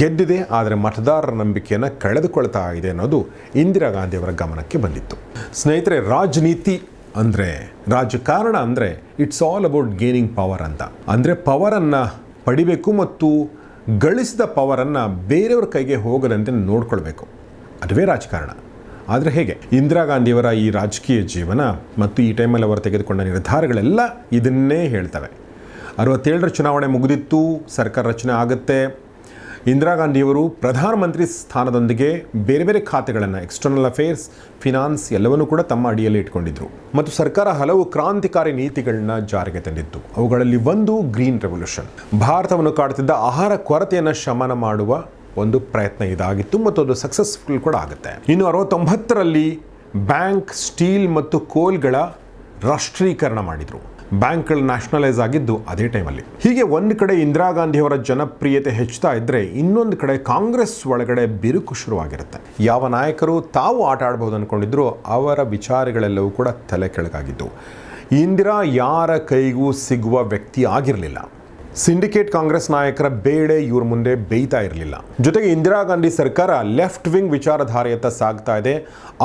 ಗೆದ್ದಿದೆ, ಆದರೆ ಮತದಾರರ ನಂಬಿಕೆಯನ್ನು ಕಳೆದುಕೊಳ್ತಾ ಇದೆ ಅನ್ನೋದು ಇಂದಿರಾ ಗಾಂಧಿಯವರ ಗಮನಕ್ಕೆ ಬಂದಿತ್ತು. ಸ್ನೇಹಿತರೆ, ರಾಜನೀತಿ ಅಂದರೆ, ರಾಜಕಾರಣ ಅಂದರೆ it's all about gaining power ಅಂತ. ಅಂದರೆ ಪವರನ್ನು ಪಡಿಬೇಕು ಮತ್ತು ಗಳಿಸಿದ ಪವರನ್ನು ಬೇರೆಯವ್ರ ಕೈಗೆ ಹೋಗದಂತೆ ನೋಡ್ಕೊಳ್ಬೇಕು. ಅದುವೇ ರಾಜಕಾರಣ. ಆದರೆ ಹೇಗೆ? ಇಂದಿರಾ ಗಾಂಧಿಯವರ ಈ ರಾಜಕೀಯ ಜೀವನ ಮತ್ತು ಈ ಟೈಮಲ್ಲಿ ಅವರು ತೆಗೆದುಕೊಂಡ ನಿರ್ಧಾರಗಳೆಲ್ಲ ಇದನ್ನೇ ಹೇಳ್ತವೆ. ಅರವತ್ತೇಳರ ಚುನಾವಣೆ ಮುಗಿದಿತ್ತು, ಸರ್ಕಾರ ರಚನೆ ಆಗುತ್ತೆ ಇಂದಿರಾ ಗಾಂಧಿಯವರು ಪ್ರಧಾನಮಂತ್ರಿ ಸ್ಥಾನದೊಂದಿಗೆ ಬೇರೆ ಬೇರೆ ಖಾತೆಗಳನ್ನು ಎಕ್ಸ್ಟರ್ನಲ್ ಅಫೇರ್ಸ್ ಫಿನಾನ್ಸ್ ಎಲ್ಲವನ್ನೂ ಕೂಡ ತಮ್ಮ ಅಡಿಯಲ್ಲಿ ಇಟ್ಕೊಂಡಿದ್ರು. ಮತ್ತು ಸರ್ಕಾರ ಹಲವು ಕ್ರಾಂತಿಕಾರಿ ನೀತಿಗಳನ್ನ ಜಾರಿಗೆ ತಂದಿತ್ತು. ಅವುಗಳಲ್ಲಿ ಒಂದು ಗ್ರೀನ್ ರೆವಲ್ಯೂಷನ್ ಭಾರತವನ್ನು ಕಾಡುತ್ತಿದ್ದ ಆಹಾರ ಕೊರತೆಯನ್ನು ಶಮನ ಮಾಡುವ ಒಂದು ಪ್ರಯತ್ನ ಇದಾಗಿತ್ತು ಮತ್ತು ಅದು ಸಕ್ಸಸ್ಫುಲ್ ಕೂಡ ಆಗುತ್ತೆ. ಇನ್ನು ಅರವತ್ತೊಂಬತ್ತರಲ್ಲಿ ಬ್ಯಾಂಕ್ ಸ್ಟೀಲ್ ಮತ್ತು ಕೋಲ್ಗಳ ರಾಷ್ಟ್ರೀಕರಣ ಮಾಡಿದರು. ಬ್ಯಾಂಕ್ಗಳು ನ್ಯಾಷನಲೈಸ್ ಆಗಿದ್ದು ಅದೇ ಟೈಮಲ್ಲಿ. ಹೀಗೆ ಒಂದು ಕಡೆ ಇಂದಿರಾ ಗಾಂಧಿಯವರ ಜನಪ್ರಿಯತೆ ಹೆಚ್ಚುತ್ತಾ ಇದ್ದರೆ ಇನ್ನೊಂದು ಕಡೆ ಕಾಂಗ್ರೆಸ್ ಒಳಗಡೆ ಬಿರುಕು ಶುರುವಾಗಿರುತ್ತೆ. ಯಾವ ನಾಯಕರು ತಾವು ಆಟ ಆಡಬಹುದು ಅಂದ್ಕೊಂಡಿದ್ರು ಅವರ ವಿಚಾರಗಳೆಲ್ಲವೂ ಕೂಡ ತಲೆ ಕೆಳಗಾಗಿದ್ದು. ಇಂದಿರಾ ಯಾರ ಕೈಗೂ ಸಿಗುವ ವ್ಯಕ್ತಿ ಆಗಿರಲಿಲ್ಲ. ಸಿಂಡಿಕೇಟ್ ಕಾಂಗ್ರೆಸ್ ನಾಯಕರ ಬೇಡೆ ಇವ್ರ ಮುಂದೆ ಬೇಯ್ತಾ ಇರಲಿಲ್ಲ. ಜೊತೆಗೆ ಇಂದಿರಾ ಗಾಂಧಿ ಸರ್ಕಾರ ಲೆಫ್ಟ್ ವಿಂಗ್ ವಿಚಾರಧಾರೆಯತ್ತ ಸಾಗ್ತಾ ಇದೆ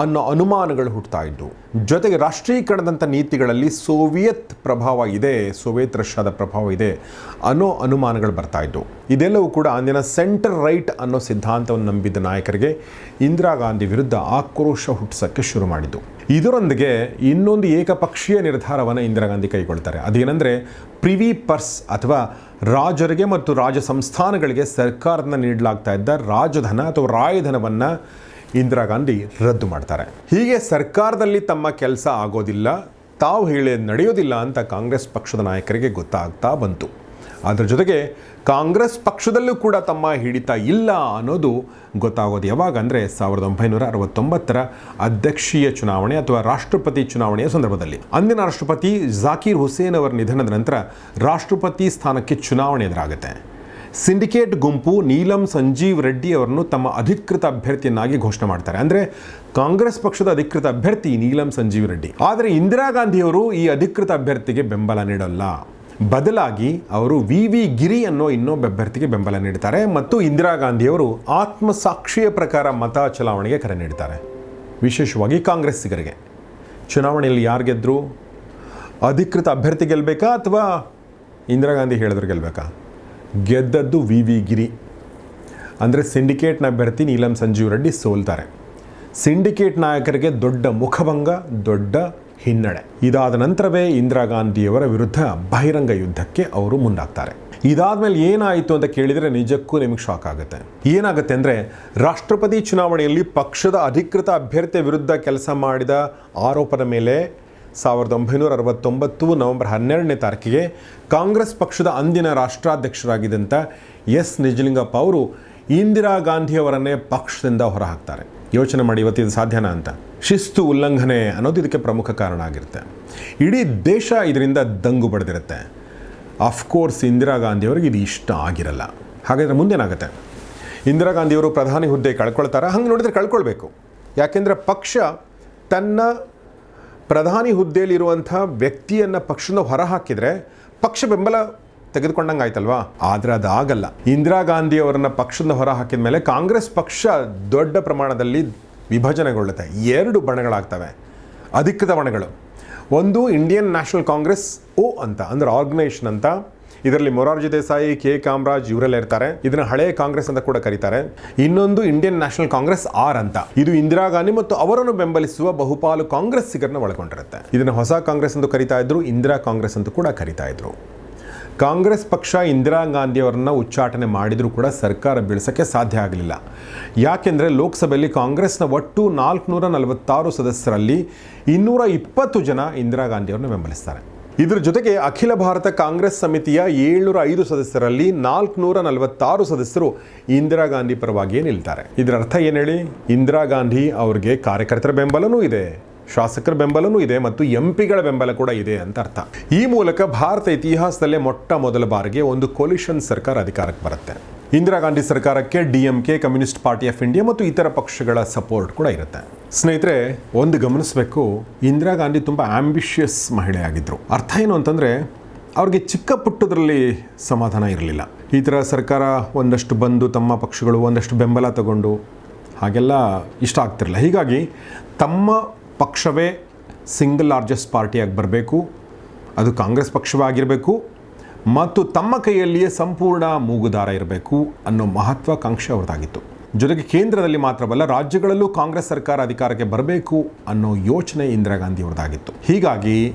ಅನ್ನೋ ಅನುಮಾನಗಳು ಹುಟ್ಟುತ್ತಾ ಇದ್ದು. ಜೊತೆಗೆ ರಾಷ್ಟ್ರೀಕರಣದಂಥ ನೀತಿಗಳಲ್ಲಿ ಸೋವಿಯತ್ ಪ್ರಭಾವ ಇದೆ, ಸೋವಿಯತ್ ರಷ್ಯಾದ ಪ್ರಭಾವ ಇದೆ ಅನ್ನೋ ಅನುಮಾನಗಳು ಬರ್ತಾ ಇದ್ದವು ಇದೆಲ್ಲವೂ ಕೂಡ ಅಂದಿನ ಸೆಂಟರ್ ರೈಟ್ ಅನ್ನೋ ಸಿದ್ಧಾಂತವನ್ನು ನಂಬಿದ್ದ ನಾಯಕರಿಗೆ ಇಂದಿರಾ ಗಾಂಧಿ ವಿರುದ್ಧ ಆಕ್ರೋಶ ಹುಟ್ಟಿಸೋಕ್ಕೆ ಶುರು ಮಾಡಿದ್ದು. ಇದರೊಂದಿಗೆ ಇನ್ನೊಂದು ಏಕಪಕ್ಷೀಯ ನಿರ್ಧಾರವನ್ನು ಇಂದಿರಾ ಗಾಂಧಿ ಕೈಗೊಳ್ತಾರೆ. ಅದೇನೆಂದರೆ ಪ್ರಿವಿ ಪರ್ಸ್ ಅಥವಾ ರಾಜರಿಗೆ ಮತ್ತು ರಾಜ ಸಂಸ್ಥಾನಗಳಿಗೆ ಸರ್ಕಾರದಿಂದ ನೀಡಲಾಗ್ತಾ ಇದ್ದ ರಾಜಧನ ಅಥವಾ ರಾಯಧನವನ್ನು ಇಂದಿರಾ ಗಾಂಧಿ ರದ್ದು ಮಾಡ್ತಾರೆ. ಹೀಗೆ ಸರ್ಕಾರದಲ್ಲಿ ತಮ್ಮ ಕೆಲಸ ಆಗೋದಿಲ್ಲ, ತಾವು ಹೇಳಿ ನಡೆಯೋದಿಲ್ಲ ಅಂತ ಕಾಂಗ್ರೆಸ್ ಪಕ್ಷದ ನಾಯಕರಿಗೆ ಗೊತ್ತಾಗ್ತಾ ಬಂತು. ಅದರ ಜೊತೆಗೆ ಕಾಂಗ್ರೆಸ್ ಪಕ್ಷದಲ್ಲೂ ಕೂಡ ತಮ್ಮ ಹಿಡಿತ ಇಲ್ಲ ಅನ್ನೋದು ಗೊತ್ತಾಗೋದು ಯಾವಾಗ ಅಂದರೆ ಸಾವಿರದ ಒಂಬೈನೂರ ಅರವತ್ತೊಂಬತ್ತರ ಅಧ್ಯಕ್ಷೀಯ ಚುನಾವಣೆ ಅಥವಾ ರಾಷ್ಟ್ರಪತಿ ಚುನಾವಣೆಯ ಸಂದರ್ಭದಲ್ಲಿ. ಅಂದಿನ ರಾಷ್ಟ್ರಪತಿ ಜಾಕೀರ್ ಹುಸೇನ್ ಅವರ ನಿಧನದ ನಂತರ ರಾಷ್ಟ್ರಪತಿ ಸ್ಥಾನಕ್ಕೆ ಚುನಾವಣೆ ಎದುರಾಗುತ್ತೆ. ಸಿಂಡಿಕೇಟ್ ಗುಂಪು ನೀಲಂ ಸಂಜೀವ್ ರೆಡ್ಡಿ ಅವರನ್ನು ತಮ್ಮ ಅಧಿಕೃತ ಅಭ್ಯರ್ಥಿಯನ್ನಾಗಿ ಘೋಷಣೆ ಮಾಡ್ತಾರೆ. ಅಂದರೆ ಕಾಂಗ್ರೆಸ್ ಪಕ್ಷದ ಅಧಿಕೃತ ಅಭ್ಯರ್ಥಿ ನೀಲಂ ಸಂಜೀವ್ ರೆಡ್ಡಿ. ಆದರೆ ಇಂದಿರಾ ಗಾಂಧಿಯವರು ಈ ಅಧಿಕೃತ ಅಭ್ಯರ್ಥಿಗೆ ಬೆಂಬಲ ನೀಡಲ್ಲ. ಬದಲಾಗಿ ಅವರು ವಿ ವಿ ಗಿರಿ ಅನ್ನೋ ಇನ್ನೊಬ್ಬ ಅಭ್ಯರ್ಥಿಗೆ ಬೆಂಬಲ ನೀಡ್ತಾರೆ ಮತ್ತು ಇಂದಿರಾ ಗಾಂಧಿಯವರು ಆತ್ಮಸಾಕ್ಷಿಯ ಪ್ರಕಾರ ಮತ ಚಲಾವಣೆಗೆ ಕರೆ ನೀಡ್ತಾರೆ. ವಿಶೇಷವಾಗಿ ಕಾಂಗ್ರೆಸ್ಸಿಗರಿಗೆ. ಚುನಾವಣೆಯಲ್ಲಿ ಯಾರು ಗೆದ್ದರು ಅಧಿಕೃತ ಅಭ್ಯರ್ಥಿ ಗೆಲ್ಲಬೇಕಾ ಅಥವಾ ಇಂದಿರಾ ಗಾಂಧಿ ಹೇಳಿದ್ರು ಗೆಲ್ಲಬೇಕಾ ಗೆದ್ದದ್ದು ವಿ ವಿ ಗಿರಿ. ಅಂದರೆ ಸಿಂಡಿಕೇಟ್ನ ಅಭ್ಯರ್ಥಿ ನೀಲಂ ಸಂಜೀವ್ ರೆಡ್ಡಿ ಸೋಲ್ತಾರೆ. ಸಿಂಡಿಕೇಟ್ ನಾಯಕರಿಗೆ ದೊಡ್ಡ ಮುಖಭಂಗ, ದೊಡ್ಡ ಹಿನ್ನಡೆ. ಇದಾದ ನಂತರವೇ ಇಂದಿರಾ ಗಾಂಧಿಯವರ ವಿರುದ್ಧ ಬಹಿರಂಗ ಯುದ್ಧಕ್ಕೆ ಅವರು ಮುಂದಾಗ್ತಾರೆ. ಇದಾದ್ಮೇಲೆ ಏನಾಯಿತು ಅಂತ ಕೇಳಿದರೆ ನಿಜಕ್ಕೂ ನಿಮಗೆ ಶಾಕ್ ಆಗುತ್ತೆ. ಏನಾಗುತ್ತೆ ಅಂದರೆ ರಾಷ್ಟ್ರಪತಿ ಚುನಾವಣೆಯಲ್ಲಿ ಪಕ್ಷದ ಅಧಿಕೃತ ಅಭ್ಯರ್ಥಿಯ ವಿರುದ್ಧ ಕೆಲಸ ಮಾಡಿದ ಆರೋಪದ ಮೇಲೆ ಸಾವಿರದ ಒಂಬೈನೂರ ಅರವತ್ತೊಂಬತ್ತು ನವೆಂಬರ್ ಹನ್ನೆರಡನೇ ತಾರೀಕಿಗೆ ಕಾಂಗ್ರೆಸ್ ಪಕ್ಷದ ಅಂದಿನ ರಾಷ್ಟ್ರಾಧ್ಯಕ್ಷರಾಗಿದ್ದಂಥ ಎಸ್. ನಿಜಲಿಂಗಪ್ಪ ಅವರು ಇಂದಿರಾ ಗಾಂಧಿಯವರನ್ನೇ ಪಕ್ಷದಿಂದ ಹೊರಹಾಕ್ತಾರೆ. ಯೋಚನೆ ಮಾಡಿ ಇವತ್ತಿದು ಸಾಧ್ಯನಾ ಅಂತ? ಶಿಸ್ತು ಉಲ್ಲಂಘನೆ ಅನ್ನೋದು ಇದಕ್ಕೆ ಪ್ರಮುಖ ಕಾರಣ ಆಗಿರುತ್ತೆ. ಇಡೀ ದೇಶ ಇದರಿಂದ ದಂಗು ಪಡೆದಿರುತ್ತೆ. ಆಫ್ಕೋರ್ಸ್ ಇಂದಿರಾ ಗಾಂಧಿಯವರಿಗೆ ಇದು ಇಷ್ಟ ಆಗಿರಲ್ಲ. ಹಾಗಾದರೆ ಮುಂದೇನಾಗುತ್ತೆ? ಇಂದಿರಾ ಗಾಂಧಿಯವರು ಪ್ರಧಾನಿ ಹುದ್ದೆ ಕಳ್ಕೊಳ್ತಾರ? ಹಂಗೆ ನೋಡಿದರೆ ಕಳ್ಕೊಳ್ಬೇಕು. ಯಾಕೆಂದರೆ ಪಕ್ಷ ತನ್ನ ಪ್ರಧಾನಿ ಹುದ್ದೆಯಲ್ಲಿರುವಂಥ ವ್ಯಕ್ತಿಯನ್ನು ಪಕ್ಷದಿಂದ ಹೊರಹಾಕಿದರೆ ಪಕ್ಷ ಬೆಂಬಲ ತೆಗೆದುಕೊಂಡಂಗೆ ಆಯ್ತಲ್ವಾ? ಆದರೆ ಅದಾಗಲ್ಲ. ಇಂದಿರಾ ಗಾಂಧಿ ಅವರನ್ನ ಪಕ್ಷದಿಂದ ಹೊರ ಹಾಕಿದ ಮೇಲೆ ಕಾಂಗ್ರೆಸ್ ಪಕ್ಷ ದೊಡ್ಡ ಪ್ರಮಾಣದಲ್ಲಿ ವಿಭಜನೆಗೊಳ್ಳುತ್ತೆ. ಎರಡು ಬಣಗಳಾಗ್ತವೆ. ಅಧಿಕೃತ ಬಣಗಳು. ಒಂದು ಇಂಡಿಯನ್ ನ್ಯಾಷನಲ್ ಕಾಂಗ್ರೆಸ್ ಓ ಅಂತ, ಅಂದ್ರೆ ಆರ್ಗನೈಸೇಷನ್ ಅಂತ. ಇದರಲ್ಲಿ ಮೊರಾರ್ಜಿ ದೇಸಾಯಿ, ಕೆ ಕಾಮರಾಜ್ ಇವರೆಲ್ಲ ಇರ್ತಾರೆ. ಇದನ್ನ ಹಳೆಯ ಕಾಂಗ್ರೆಸ್ ಅಂತ ಕೂಡ ಕರೀತಾರೆ. ಇನ್ನೊಂದು ಇಂಡಿಯನ್ ನ್ಯಾಷನಲ್ ಕಾಂಗ್ರೆಸ್ ಆರ್ ಅಂತ. ಇದು ಇಂದಿರಾ ಗಾಂಧಿ ಮತ್ತು ಅವರನ್ನು ಬೆಂಬಲಿಸುವ ಬಹುಪಾಲು ಕಾಂಗ್ರೆಸ್ಸಿಗರನ್ನ ಒಳಗೊಂಡಿರುತ್ತೆ. ಇದನ್ನ ಹೊಸ ಕಾಂಗ್ರೆಸ್ ಅಂತ ಕರಿತಾ ಇದ್ರು, ಇಂದಿರಾ ಕಾಂಗ್ರೆಸ್ ಅಂತ ಕೂಡ ಕರಿತಾ ಇದ್ರು. ಕಾಂಗ್ರೆಸ್ ಪಕ್ಷ ಇಂದಿರಾ ಗಾಂಧಿಯವರನ್ನು ಉಚ್ಚಾಟನೆ ಮಾಡಿದರೂ ಕೂಡ ಸರ್ಕಾರ ಬೀಳಿಸೋಕ್ಕೆ ಸಾಧ್ಯ ಆಗಲಿಲ್ಲ. ಯಾಕೆಂದರೆ ಲೋಕಸಭೆಯಲ್ಲಿ ಕಾಂಗ್ರೆಸ್ನ ಒಟ್ಟು ನಾಲ್ಕುನೂರ ನಲವತ್ತಾರು ಸದಸ್ಯರಲ್ಲಿ ಇನ್ನೂರ ಇಪ್ಪತ್ತು ಜನ ಇಂದಿರಾ ಗಾಂಧಿಯವ್ರನ್ನ ಬೆಂಬಲಿಸ್ತಾರೆ. ಇದರ ಜೊತೆಗೆ ಅಖಿಲ ಭಾರತ ಕಾಂಗ್ರೆಸ್ ಸಮಿತಿಯ ಏಳ್ನೂರ ಐದು ಸದಸ್ಯರಲ್ಲಿ ನಾಲ್ಕುನೂರ ನಲವತ್ತಾರು ಸದಸ್ಯರು ಇಂದಿರಾ ಗಾಂಧಿ ಪರವಾಗಿಯೇ ನಿಲ್ತಾರೆ. ಇದರ ಅರ್ಥ ಏನು ಹೇಳಿ? ಇಂದಿರಾ ಗಾಂಧಿ ಅವ್ರಿಗೆ ಕಾರ್ಯಕರ್ತರ ಬೆಂಬಲನೂ ಇದೆ. ಶಾಸಕರ ಬೆಂಬಲನೂ ಇದೆ ಮತ್ತು ಎಂ ಪಿಗಳ ಬೆಂಬಲ ಕೂಡ ಇದೆ ಅಂತ ಅರ್ಥ. ಈ ಮೂಲಕ ಭಾರತ ಇತಿಹಾಸದಲ್ಲೇ ಮೊಟ್ಟ ಮೊದಲ ಬಾರಿಗೆ ಒಂದು ಕೊಲಿಷನ್ ಸರ್ಕಾರ ಅಧಿಕಾರಕ್ಕೆ ಬರುತ್ತೆ. ಇಂದಿರಾ ಗಾಂಧಿ ಸರ್ಕಾರಕ್ಕೆ D M K, communist party of India ಮತ್ತು ಇತರ ಪಕ್ಷಗಳ ಸಪೋರ್ಟ್ ಕೂಡ ಇರುತ್ತೆ. ಸ್ನೇಹಿತರೆ, ಒಂದು ಗಮನಿಸಬೇಕು, ಇಂದಿರಾ ಗಾಂಧಿ ತುಂಬ ಆಂಬಿಷಿಯಸ್ ಮಹಿಳೆಯಾಗಿದ್ದರು ಅರ್ಥ ಏನು ಅಂತಂದರೆ, ಅವ್ರಿಗೆ ಚಿಕ್ಕ ಪುಟ್ಟದ್ರಲ್ಲಿ ಸಮಾಧಾನ ಇರಲಿಲ್ಲ. ಈ ಥರ ಸರ್ಕಾರ ಒಂದಷ್ಟು ಬಂದು ತಮ್ಮ ಪಕ್ಷಗಳು ಒಂದಷ್ಟು ಬೆಂಬಲ ತಗೊಂಡು, ಹಾಗೆಲ್ಲ ಇಷ್ಟ ಆಗ್ತಿರಲಿಲ್ಲ. ಹೀಗಾಗಿ ತಮ್ಮ ಪಕ್ಷವೇ ಸಿಂಗಲ್ ಲಾರ್ಜೆಸ್ಟ್ ಪಾರ್ಟಿಯಾಗಿ ಬರಬೇಕು. ಅದು ಕಾಂಗ್ರೆಸ್ ಪಕ್ಷವಾಗಿರಬೇಕು. ಮತ್ತು ತಮ್ಮ ಕೈಯಲ್ಲಿಯೇ ಸಂಪೂರ್ಣ ಮೂಗುದಾರ ಇರಬೇಕು ಅನ್ನೋ ಮಹತ್ವಾಕಾಂಕ್ಷೆ ಅವರದಾಗಿತ್ತು ಜೊತೆಗೆ ಕೇಂದ್ರದಲ್ಲಿ ಮಾತ್ರವಲ್ಲ, ರಾಜ್ಯಗಳಲ್ಲೂ ಕಾಂಗ್ರೆಸ್ ಸರ್ಕಾರ ಅಧಿಕಾರಕ್ಕೆ ಬರಬೇಕು ಅನ್ನೋ ಯೋಚನೆ ಇಂದಿರಾ ಗಾಂಧಿ ಅವ್ರದ್ದಾಗಿತ್ತು. ಹೀಗಾಗಿ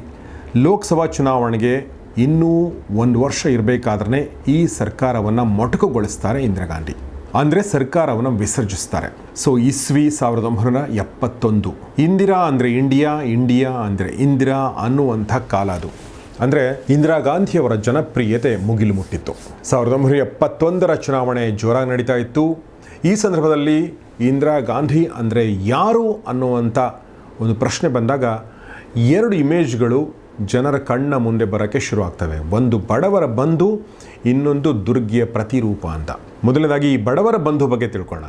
ಲೋಕಸಭಾ ಚುನಾವಣೆಗೆ ಇನ್ನೂ ಒಂದು ವರ್ಷ ಇರಬೇಕಾದ್ರೆ ಈ ಸರ್ಕಾರವನ್ನು ಮೊಟಕುಗೊಳಿಸ್ತಾರೆ ಇಂದಿರಾ ಗಾಂಧಿ. ಅಂದರೆ ಸರ್ಕಾರವನ್ನು ವಿಸರ್ಜಿಸ್ತಾರೆ. ಸೊ ಇಸ್ವಿ ಸಾವಿರದ ಒಂಬೈನೂರ ಎಪ್ಪತ್ತೊಂದು. ಇಂದಿರಾ ಅಂದರೆ ಇಂಡಿಯಾ ಇಂಡಿಯಾ ಅಂದರೆ ಇಂದಿರಾ ಅನ್ನುವಂಥ ಕಾಲ ಅದು. ಅಂದರೆ ಇಂದಿರಾ ಗಾಂಧಿಯವರ ಜನಪ್ರಿಯತೆ ಮುಗಿಲು ಮುಟ್ಟಿತ್ತು ಸಾವಿರದ ಒಂಬೈನೂರ ಎಪ್ಪತ್ತೊಂದರ ಚುನಾವಣೆ ಜೋರಾಗಿ ನಡೀತಾ ಇತ್ತು. ಈ ಸಂದರ್ಭದಲ್ಲಿ ಇಂದಿರಾ ಗಾಂಧಿ ಅಂದರೆ ಯಾರು ಅನ್ನುವಂಥ ಒಂದು ಪ್ರಶ್ನೆ ಬಂದಾಗ ಎರಡು ಇಮೇಜ್ಗಳು ಜನರ ಕಣ್ಣ ಮುಂದೆ ಬರೋಕ್ಕೆ ಶುರು ಆಗ್ತವೆ ಒಂದು ಬಡವರ ಬಂಧು, ಇನ್ನೊಂದು ದುರ್ಗಿಯ ಪ್ರತಿರೂಪ ಅಂತ. ಮೊದಲನೇದಾಗಿ ಈ ಬಡವರ ಬಂಧು ಬಗ್ಗೆ ತಿಳ್ಕೊಳ್ಳೋಣ.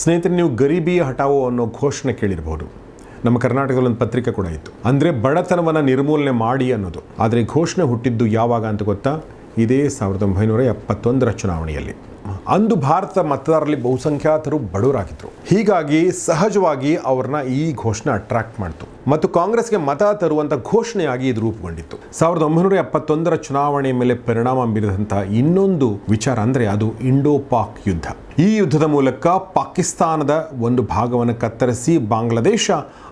ಸ್ನೇಹಿತರೆ, ನೀವು ಗರೀಬಿ ಹಟಾವೋ ಅನ್ನೋ ಘೋಷಣೆ ಕೇಳಿರಬಹುದು ನಮ್ಮ ಕರ್ನಾಟಕದಲ್ಲಿ ಒಂದು ಪತ್ರಿಕೆ ಕೂಡ ಇತ್ತು. ಅಂದರೆ ಬಡತನವನ್ನು ನಿರ್ಮೂಲನೆ ಮಾಡಿ ಅನ್ನೋದು. ಆದರೆ ಘೋಷಣೆ ಹುಟ್ಟಿದ್ದು ಯಾವಾಗ ಅಂತ ಗೊತ್ತಾ? ಇದೇ ಸಾವಿರದ ಒಂಬೈನೂರ ಎಪ್ಪತ್ತೊಂದರ ಚುನಾವಣೆಯಲ್ಲಿ. ಅಂದು ಭಾರತ ಮತದಾರರಲ್ಲಿ ಬಹುಸಂಖ್ಯಾತರು ಬಡವರಾಗಿದ್ದರು ಹೀಗಾಗಿ ಸಹಜವಾಗಿ ಅವ್ರನ್ನ ಈ ಘೋಷಣೆ ಅಟ್ರಾಕ್ಟ್ ಮಾಡಿತು. ಮತ್ತು ಕಾಂಗ್ರೆಸ್ಗೆ ಮತ ತರುವಂಥ ಘೋಷಣೆಯಾಗಿ ಇದು ರೂಪುಗೊಂಡಿತ್ತು. ಸಾವಿರದ ಒಂಬೈನೂರ ಎಪ್ಪತ್ತೊಂದರ ಚುನಾವಣೆ ಮೇಲೆ ಪರಿಣಾಮ ಬೀರಿದಂಥ ಇನ್ನೊಂದು ವಿಚಾರ ಅಂದರೆ ಅದು ಇಂಡೋ ಪಾಕ್ ಯುದ್ಧ. ಈ ಯುದ್ಧದ ಮೂಲಕ ಪಾಕಿಸ್ತಾನದ ಒಂದು ಭಾಗವನ್ನು ಕತ್ತರಿಸಿ ಬಾಂಗ್ಲಾದೇಶ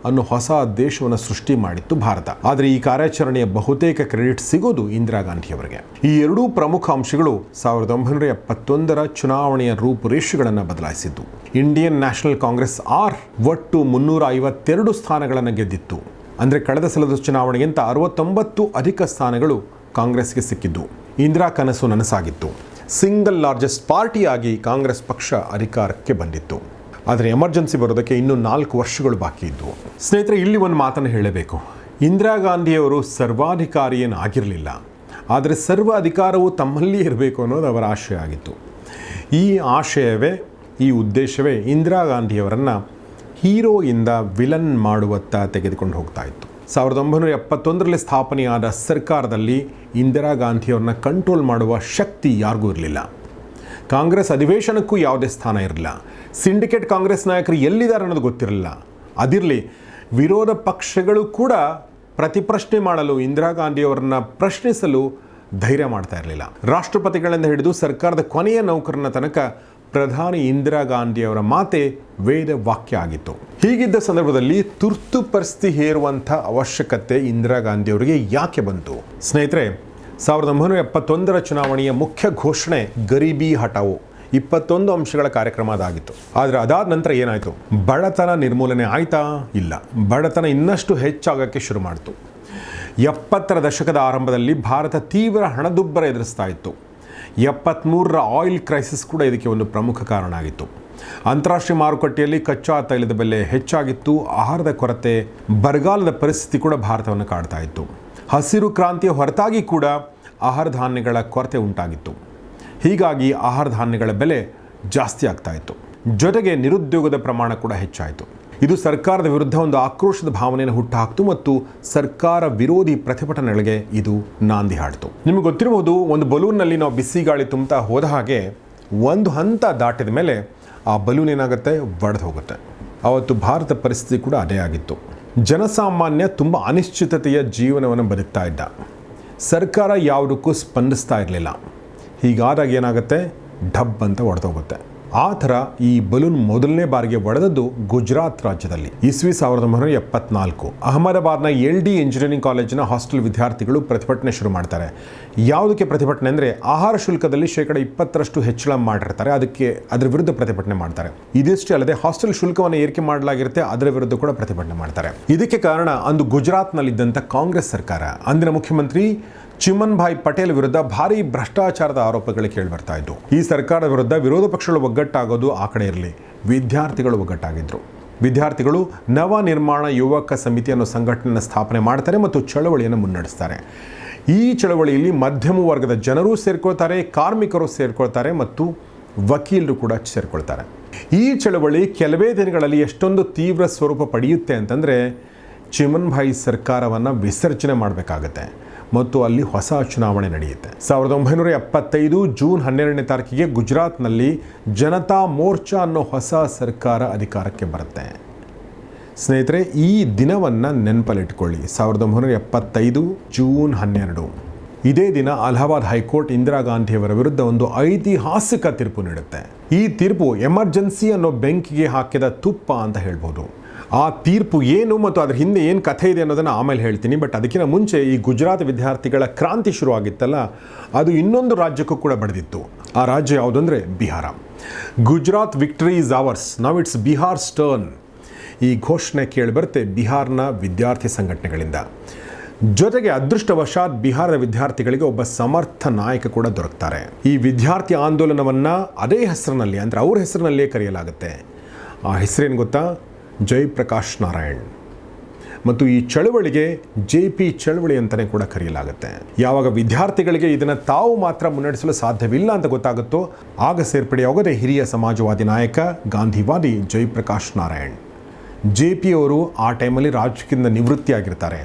ಅನ್ನೋ ಹೊಸ ದೇಶವನ್ನು ಸೃಷ್ಟಿ ಮಾಡಿತ್ತು ಭಾರತ. ಆದರೆ ಈ ಕಾರ್ಯಾಚರಣೆಯ ಬಹುತೇಕ ಕ್ರೆಡಿಟ್ ಸಿಗೋದು ಇಂದಿರಾ ಗಾಂಧಿಯವರಿಗೆ. ಈ ಎರಡೂ ಪ್ರಮುಖ ಅಂಶಗಳು ಸಾವಿರದ ಒಂಬೈನೂರ ಎಪ್ಪತ್ತೊಂದರ ಚುನಾವಣೆಯ ರೂಪುರೇಷೆಗಳನ್ನು ಬದಲಾಯಿಸಿದ್ದು. ಇಂಡಿಯನ್ ನ್ಯಾಷನಲ್ ಕಾಂಗ್ರೆಸ್ ಆರ್ ಒಟ್ಟು ಮುನ್ನೂರ ಐವತ್ತೆರಡು ಸ್ಥಾನಗಳನ್ನು ಗೆದ್ದಿತ್ತು. ಅಂದರೆ ಕಳೆದ ಸಲದ ಚುನಾವಣೆಗಿಂತ ಅರವತ್ತೊಂಬತ್ತು ಅಧಿಕ ಸ್ಥಾನಗಳು ಕಾಂಗ್ರೆಸ್ಗೆ ಸಿಕ್ಕಿದ್ದು. ಇಂದಿರಾ ಕನಸು ನನಸಾಗಿತ್ತು. ಸಿಂಗಲ್ ಲಾರ್ಜೆಸ್ಟ್ ಪಾರ್ಟಿಯಾಗಿ ಕಾಂಗ್ರೆಸ್ ಪಕ್ಷ ಅಧಿಕಾರಕ್ಕೆ ಬಂದಿತ್ತು. ಆದರೆ ಎಮರ್ಜೆನ್ಸಿ ಬರೋದಕ್ಕೆ ಇನ್ನೂ ನಾಲ್ಕು ವರ್ಷಗಳು ಬಾಕಿ ಇದ್ದವು ಸ್ನೇಹಿತರೆ, ಇಲ್ಲಿ ಒಂದು ಮಾತನ್ನು ಹೇಳಬೇಕು. ಇಂದಿರಾ ಗಾಂಧಿಯವರು ಸರ್ವಾಧಿಕಾರಿ ಏನು ಆಗಿರಲಿಲ್ಲ ಆದರೆ ಸರ್ವ ಅಧಿಕಾರವು ತಮ್ಮಲ್ಲಿ ಇರಬೇಕು ಅನ್ನೋದು ಅವರ ಆಶಯ ಆಗಿತ್ತು. ಈ ಆಶಯವೇ, ಈ ಉದ್ದೇಶವೇ ಇಂದಿರಾ ಗಾಂಧಿಯವರನ್ನು ಹೀರೋಯಿಂದ ವಿಲನ್ ಮಾಡುವತ್ತ ತೆಗೆದುಕೊಂಡು ಹೋಗ್ತಾ ಇತ್ತು. ಸಾವಿರದ ಒಂಬೈನೂರ ಎಪ್ಪತ್ತೊಂದರಲ್ಲಿ ಸ್ಥಾಪನೆಯಾದ ಸರ್ಕಾರದಲ್ಲಿ ಇಂದಿರಾ ಗಾಂಧಿಯವ್ರನ್ನ ಕಂಟ್ರೋಲ್ ಮಾಡುವ ಶಕ್ತಿ ಯಾರಿಗೂ ಇರಲಿಲ್ಲ. ಕಾಂಗ್ರೆಸ್ ಅಧಿವೇಶನಕ್ಕೂ ಯಾವುದೇ ಸ್ಥಾನ ಇರಲಿಲ್ಲ. ಸಿಂಡಿಕೇಟ್ ಕಾಂಗ್ರೆಸ್ ನಾಯಕರು ಎಲ್ಲಿದ್ದಾರೆ ಅನ್ನೋದು ಗೊತ್ತಿರಲಿಲ್ಲ. ಅದಿರಲಿ, ವಿರೋಧ ಪಕ್ಷಗಳು ಕೂಡ ಪ್ರತಿಪ್ರಶ್ನೆ ಮಾಡಲು ಇಂದಿರಾ ಗಾಂಧಿಯವರನ್ನ ಪ್ರಶ್ನಿಸಲು ಧೈರ್ಯ ಮಾಡ್ತಾ ಇರಲಿಲ್ಲ. ರಾಷ್ಟ್ರಪತಿಗಳಿಂದ ಹಿಡಿದು ಸರ್ಕಾರದ ಕೊನೆಯ ನೌಕರನ ತನಕ ಪ್ರಧಾನಿ ಇಂದಿರಾ ಗಾಂಧಿಯವರ ಮಾತೆ ವೇದ ವಾಕ್ಯ ಆಗಿತ್ತು. ಹೀಗಿದ್ದ ಸಂದರ್ಭದಲ್ಲಿ ತುರ್ತು ಪರಿಸ್ಥಿತಿ ಹೇರುವಂಥ ಅವಶ್ಯಕತೆ ಇಂದಿರಾ ಗಾಂಧಿಯವರಿಗೆ ಯಾಕೆ ಬಂತು? ಸ್ನೇಹಿತರೆ, ಸಾವಿರದ ಒಂಬೈನೂರ ಎಪ್ಪತ್ತೊಂದರ ಚುನಾವಣೆಯ ಮುಖ್ಯ ಘೋಷಣೆ ಗರೀಬಿ ಹಟಾವೋ ಇಪ್ಪತ್ತೊಂದು ಅಂಶಗಳ ಕಾರ್ಯಕ್ರಮ ಅದಾಗಿತ್ತು. ಆದರೆ ಅದಾದ ನಂತರ ಏನಾಯಿತು? ಬಡತನ ನಿರ್ಮೂಲನೆ ಆಯ್ತಾ ಇಲ್ಲ? ಬಡತನ ಇನ್ನಷ್ಟು ಹೆಚ್ಚಾಗಕ್ಕೆ ಶುರು ಮಾಡಿತು. ಎಪ್ಪತ್ತರ ದಶಕದ ಆರಂಭದಲ್ಲಿ ಭಾರತ ತೀವ್ರ ಹಣದುಬ್ಬರ ಎದುರಿಸ್ತಾ ಇತ್ತು. ಎಪ್ಪತ್ತ್ಮೂರರ ಆಯಿಲ್ ಕ್ರೈಸಿಸ್ ಕೂಡ ಇದಕ್ಕೆ ಒಂದು ಪ್ರಮುಖ ಕಾರಣ ಆಗಿತ್ತು. ಅಂತಾರಾಷ್ಟ್ರೀಯ ಮಾರುಕಟ್ಟೆಯಲ್ಲಿ ಕಚ್ಚಾ ತೈಲದ ಬೆಲೆ ಹೆಚ್ಚಾಗಿತ್ತು. ಆಹಾರದ ಕೊರತೆ, ಬರಗಾಲದ ಪರಿಸ್ಥಿತಿ ಕೂಡ ಭಾರತವನ್ನು ಕಾಡ್ತಾ ಇತ್ತು. ಹಸಿರು ಕ್ರಾಂತಿಯ ಹೊರತಾಗಿ ಕೂಡ ಆಹಾರ ಧಾನ್ಯಗಳ ಕೊರತೆ ಉಂಟಾಗಿತ್ತು. ಹೀಗಾಗಿ ಆಹಾರ ಧಾನ್ಯಗಳ ಬೆಲೆ ಜಾಸ್ತಿ ಆಗ್ತಾ ಇತ್ತು. ಜೊತೆಗೆ ನಿರುದ್ಯೋಗದ ಪ್ರಮಾಣ ಕೂಡ ಹೆಚ್ಚಾಯಿತು. ಇದು ಸರ್ಕಾರದ ವಿರುದ್ಧ ಒಂದು ಆಕ್ರೋಶದ ಭಾವನೆಯನ್ನು ಹುಟ್ಟುಹಾಕ್ತು ಮತ್ತು ಸರ್ಕಾರ ವಿರೋಧಿ ಪ್ರತಿಭಟನೆಗಳಿಗೆ ಇದು ನಾಂದಿ ಹಾಡಿತು. ನಿಮಗೆ ಗೊತ್ತಿರಬಹುದು, ಒಂದು ಬಲೂನ್ನಲ್ಲಿ ನಾವು ಬಿಸಿ ಗಾಳಿ ತುಂಬುತ್ತಾ ಹೋದ ಹಾಗೆ ಒಂದು ಹಂತ ದಾಟಿದ ಮೇಲೆ ಆ ಬಲೂನ್ ಏನಾಗುತ್ತೆ? ಒಡೆದು ಹೋಗುತ್ತೆ. ಆವತ್ತು ಭಾರತ ಪರಿಸ್ಥಿತಿ ಕೂಡ ಅದೇ ಆಗಿತ್ತು. ಜನಸಾಮಾನ್ಯ ತುಂಬ ಅನಿಶ್ಚಿತತೆಯ ಜೀವನವನ್ನು ಬದುಕ್ತಾ ಇದ್ದ. ಸರ್ಕಾರ ಯಾವುದಕ್ಕೂ ಸ್ಪಂದಿಸ್ತಾ ಇರಲಿಲ್ಲ. ಹೀಗಾದಾಗ ಏನಾಗುತ್ತೆ? ಡಬ್ ಅಂತ ಒಡೆದೋಗುತ್ತೆ ಆ ಥರ ಈ ಬಲೂನ್ ಮೊದಲನೇ ಬಾರಿಗೆ ಒಡೆದದ್ದು ಗುಜರಾತ್ ರಾಜ್ಯದಲ್ಲಿ. ಇಸ್ವಿ ಸಾವಿರದ ಒಂಬೈನೂರ ಎಪ್ಪತ್ನಾಲ್ಕು. ಅಹಮದಾಬಾದ್ನ ಎಲ್ ಡಿ ಇಂಜಿನಿಯರಿಂಗ್ ಕಾಲೇಜಿನ ಹಾಸ್ಟೆಲ್ ವಿದ್ಯಾರ್ಥಿಗಳು ಪ್ರತಿಭಟನೆ ಶುರು ಮಾಡ್ತಾರೆ. ಯಾವುದಕ್ಕೆ ಪ್ರತಿಭಟನೆ ಅಂದರೆ ಆಹಾರ ಶುಲ್ಕದಲ್ಲಿ ಶೇಕಡ ಇಪ್ಪತ್ತರಷ್ಟು ಹೆಚ್ಚಳ ಮಾಡಿರ್ತಾರೆ. ಅದಕ್ಕೆ ಅದರ ವಿರುದ್ಧ ಪ್ರತಿಭಟನೆ ಮಾಡ್ತಾರೆ. ಇದಿಷ್ಟೇ ಅಲ್ಲದೆ ಹಾಸ್ಟೆಲ್ ಶುಲ್ಕವನ್ನು ಏರಿಕೆ ಮಾಡಲಾಗಿರುತ್ತೆ, ಅದರ ವಿರುದ್ಧ ಕೂಡ ಪ್ರತಿಭಟನೆ ಮಾಡ್ತಾರೆ. ಇದಕ್ಕೆ ಕಾರಣ ಅಂದು ಗುಜರಾತ್ನಲ್ಲಿದ್ದಂಥ ಕಾಂಗ್ರೆಸ್ ಸರ್ಕಾರ. ಅಂದಿನ ಮುಖ್ಯಮಂತ್ರಿ ಚಿಮನ್ ಭಾಯ್ ಪಟೇಲ್ ವಿರುದ್ಧ ಭಾರಿ ಭ್ರಷ್ಟಾಚಾರದ ಆರೋಪಗಳು ಕೇಳಿಬರ್ತಾ ಇದ್ದವು ಈ ಸರ್ಕಾರದ ವಿರುದ್ಧ ವಿರೋಧ ಪಕ್ಷಗಳು ಒಗ್ಗಟ್ಟಾಗೋದು ಆ ಕಡೆ ಇರಲಿ. ವಿದ್ಯಾರ್ಥಿಗಳು ಒಗ್ಗಟ್ಟಾಗಿದ್ದರು ವಿದ್ಯಾರ್ಥಿಗಳು ನವ ನಿರ್ಮಾಣ ಯುವಕ ಸಮಿತಿ ಅನ್ನೋ ಸಂಘಟನೆಯನ್ನು ಸ್ಥಾಪನೆ ಮಾಡ್ತಾರೆ ಮತ್ತು ಚಳವಳಿಯನ್ನು ಮುನ್ನಡೆಸ್ತಾರೆ. ಈ ಚಳವಳಿಯಲ್ಲಿ ಮಧ್ಯಮ ವರ್ಗದ ಜನರು ಸೇರಿಕೊಳ್ತಾರೆ, ಕಾರ್ಮಿಕರು ಸೇರಿಕೊಳ್ತಾರೆ ಮತ್ತು ವಕೀಲರು ಕೂಡ ಸೇರಿಕೊಳ್ತಾರೆ. ಈ ಚಳವಳಿ ಕೆಲವೇ ದಿನಗಳಲ್ಲಿ ಎಷ್ಟೊಂದು ತೀವ್ರ ಸ್ವರೂಪ ಪಡೆಯುತ್ತೆ ಅಂತಂದರೆ ಚಿಮನ್ ಭಾಯಿ ಸರ್ಕಾರವನ್ನು ವಿಸರ್ಜನೆ ಮಾಡಬೇಕಾಗತ್ತೆ. ಮತ್ತು ಅಲ್ಲಿ ಹೊಸ ಚುನಾವಣೆ ನಡೆಯುತ್ತೆ. ಸಾವಿರದ ಒಂಬೈನೂರ ಎಪ್ಪತ್ತೈದು ಜೂನ್ ಹನ್ನೆರಡನೇ ತಾರೀಕಿಗೆ ಗುಜರಾತ್ನಲ್ಲಿ ಜನತಾ ಮೋರ್ಚಾ ಅನ್ನೋ ಹೊಸ ಸರ್ಕಾರ ಅಧಿಕಾರಕ್ಕೆ ಬರುತ್ತೆ. ಸ್ನೇಹಿತರೆ, ಈ ದಿನವನ್ನು ನೆನಪಲ್ಲಿಟ್ಕೊಳ್ಳಿ. ಸಾವಿರದ ಒಂಬೈನೂರ ಎಪ್ಪತ್ತೈದು ಜೂನ್ ಹನ್ನೆರಡು. ಇದೇ ದಿನ ಅಲಹಾಬಾದ್ ಹೈಕೋರ್ಟ್ ಇಂದಿರಾ ಗಾಂಧಿಯವರ ವಿರುದ್ಧ ಒಂದು ಐತಿಹಾಸಿಕ ತೀರ್ಪು ನೀಡುತ್ತೆ. ಈ ತೀರ್ಪು ಎಮರ್ಜೆನ್ಸಿ ಅನ್ನೋ ಬೆಂಕಿಗೆ ಹಾಕಿದ ತುಪ್ಪ ಅಂತ ಹೇಳ್ಬೋದು. ಆ ತೀರ್ಪು ಏನು ಮತ್ತು ಅದ್ರ ಹಿಂದೆ ಏನು ಕಥೆ ಇದೆ ಅನ್ನೋದನ್ನು ಆಮೇಲೆ ಹೇಳ್ತೀನಿ. ಬಟ್ ಅದಕ್ಕಿಂತ ಮುಂಚೆ ಈ ಗುಜರಾತ್ ವಿದ್ಯಾರ್ಥಿಗಳ ಕ್ರಾಂತಿ ಶುರುವಾಗಿತ್ತಲ್ಲ, ಅದು ಇನ್ನೊಂದು ರಾಜ್ಯಕ್ಕೂ ಕೂಡ ಬಡದಿತ್ತು. ಆ ರಾಜ್ಯ ಯಾವುದಂದರೆ Bihar. Gujarat victory is ours now it's Bihar's turn ಈ ಘೋಷಣೆ ಕೇಳಿ ಬರುತ್ತೆ ಬಿಹಾರ್ನ ವಿದ್ಯಾರ್ಥಿ ಸಂಘಟನೆಗಳಿಂದ. ಜೊತೆಗೆ ಅದೃಷ್ಟವಶಾತ್ ಬಿಹಾರದ ವಿದ್ಯಾರ್ಥಿಗಳಿಗೆ ಒಬ್ಬ ಸಮರ್ಥ ನಾಯಕ ಕೂಡ ದೊರಕ್ತಾರೆ. ಈ ವಿದ್ಯಾರ್ಥಿ ಆಂದೋಲನವನ್ನು ಅದೇ ಹೆಸರಿನಲ್ಲಿ, ಅಂದರೆ ಅವ್ರ ಹೆಸರಿನಲ್ಲೇ ಕರೆಯಲಾಗುತ್ತೆ. ಆ ಹೆಸರೇನು ಗೊತ್ತಾ? ಜಯಪ್ರಕಾಶ್ ನಾರಾಯಣ್. ಮತ್ತು ಈ ಚಳವಳಿಗೆ ಜೆ ಪಿ ಚಳವಳಿ ಅಂತಲೇ ಕೂಡ ಕರೆಯಲಾಗುತ್ತೆ. ಯಾವಾಗ ವಿದ್ಯಾರ್ಥಿಗಳಿಗೆ ಇದನ್ನು ತಾವು ಮಾತ್ರ ಮುನ್ನಡೆಸಲು ಸಾಧ್ಯವಿಲ್ಲ ಅಂತ ಗೊತ್ತಾಗುತ್ತೋ, ಆಗ ಸೇರ್ಪಡೆಯಾಗದೆ ಹಿರಿಯ ಸಮಾಜವಾದಿ ನಾಯಕ ಗಾಂಧಿವಾದಿ ಜಯಪ್ರಕಾಶ್ ನಾರಾಯಣ್. ಜೆ ಪಿ ಅವರು ಆ ಟೈಮಲ್ಲಿ ರಾಜಕೀಯದಿಂದ ನಿವೃತ್ತಿಯಾಗಿರ್ತಾರೆ.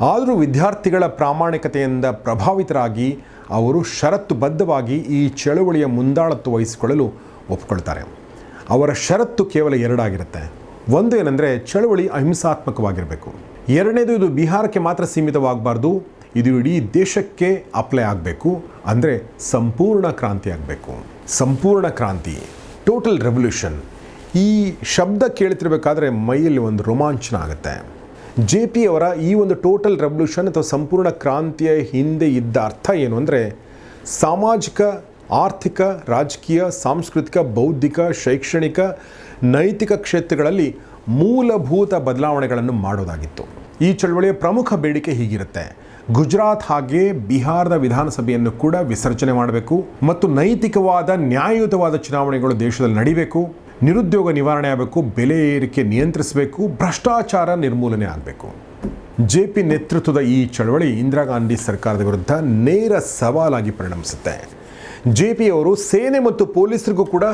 ಆದರೂ ವಿದ್ಯಾರ್ಥಿಗಳ ಪ್ರಾಮಾಣಿಕತೆಯಿಂದ ಪ್ರಭಾವಿತರಾಗಿ ಅವರು ಷರತ್ತುಬದ್ಧವಾಗಿ ಈ ಚಳುವಳಿಯ ಮುಂದಾಳತ್ವ ವಹಿಸಿಕೊಳ್ಳಲು ಒಪ್ಪಿಕೊಳ್ತಾರೆ ಅವರ ಷರತ್ತು ಕೇವಲ ಎರಡಾಗಿರುತ್ತೆ. ಒಂದು ಏನಂದರೆ ಚಳವಳಿ ಅಹಿಂಸಾತ್ಮಕವಾಗಿರಬೇಕು. ಎರಡನೇದು ಇದು ಬಿಹಾರಕ್ಕೆ ಮಾತ್ರ ಸೀಮಿತವಾಗಬಾರ್ದು. ಇದು ಇಡೀ ದೇಶಕ್ಕೆ ಅಪ್ಲೈ ಆಗಬೇಕು. ಅಂದರೆ ಸಂಪೂರ್ಣ ಕ್ರಾಂತಿ ಆಗಬೇಕು. ಸಂಪೂರ್ಣ ಕ್ರಾಂತಿ. ಟೋಟಲ್ ರೆವಲ್ಯೂಷನ್ ಈ ಶಬ್ದ ಕೇಳ್ತಿರ್ಬೇಕಾದ್ರೆ ಮೈಯಲ್ಲಿ ಒಂದು ರೋಮಾಂಚನ ಆಗುತ್ತೆ. ಜೆ ಪಿ ಅವರ ಈ ಒಂದು ಟೋಟಲ್ ರೆವಲ್ಯೂಷನ್ ಅಥವಾ ಸಂಪೂರ್ಣ ಕ್ರಾಂತಿಯ ಹಿಂದೆ ಇದ್ದ ಅರ್ಥ ಏನು ಅಂದರೆ ಸಾಮಾಜಿಕ, ಆರ್ಥಿಕ, ರಾಜಕೀಯ, ಸಾಂಸ್ಕೃತಿಕ, ಬೌದ್ಧಿಕ, ಶೈಕ್ಷಣಿಕ ನೈತಿಕ ಕ್ಷೇತ್ರಗಳಲ್ಲಿ ಮೂಲಭೂತ ಬದಲಾವಣೆಗಳನ್ನು ಮಾಡೋದಾಗಿತ್ತು. ಈ ಚಳವಳಿಯ ಪ್ರಮುಖ ಬೇಡಿಕೆ ಹೀಗಿರುತ್ತೆ. ಗುಜರಾತ್ ಹಾಗೆ ಬಿಹಾರದ ವಿಧಾನಸಭೆಯನ್ನು ಕೂಡ ವಿಸರ್ಜನೆ ಮಾಡಬೇಕು ಮತ್ತು ನೈತಿಕವಾದ, ನ್ಯಾಯಯುತವಾದ ಚುನಾವಣೆಗಳು ದೇಶದಲ್ಲಿ ನಡಿಬೇಕು. ನಿರುದ್ಯೋಗ ನಿವಾರಣೆ ಆಗಬೇಕು, ಬೆಲೆ ಏರಿಕೆ ನಿಯಂತ್ರಿಸಬೇಕು, ಭ್ರಷ್ಟಾಚಾರ ನಿರ್ಮೂಲನೆ ಆಗಬೇಕು. ಜೆ ಪಿ ನೇತೃತ್ವದ ಈ ಚಳವಳಿ ಇಂದಿರಾ ಗಾಂಧಿ ಸರ್ಕಾರದ ವಿರುದ್ಧ ನೇರ ಸವಾಲಾಗಿ ಪರಿಣಮಿಸುತ್ತೆ. ಜೆ ಪಿ ಅವರು ಸೇನೆ ಮತ್ತು ಪೊಲೀಸರಿಗೂ ಕೂಡ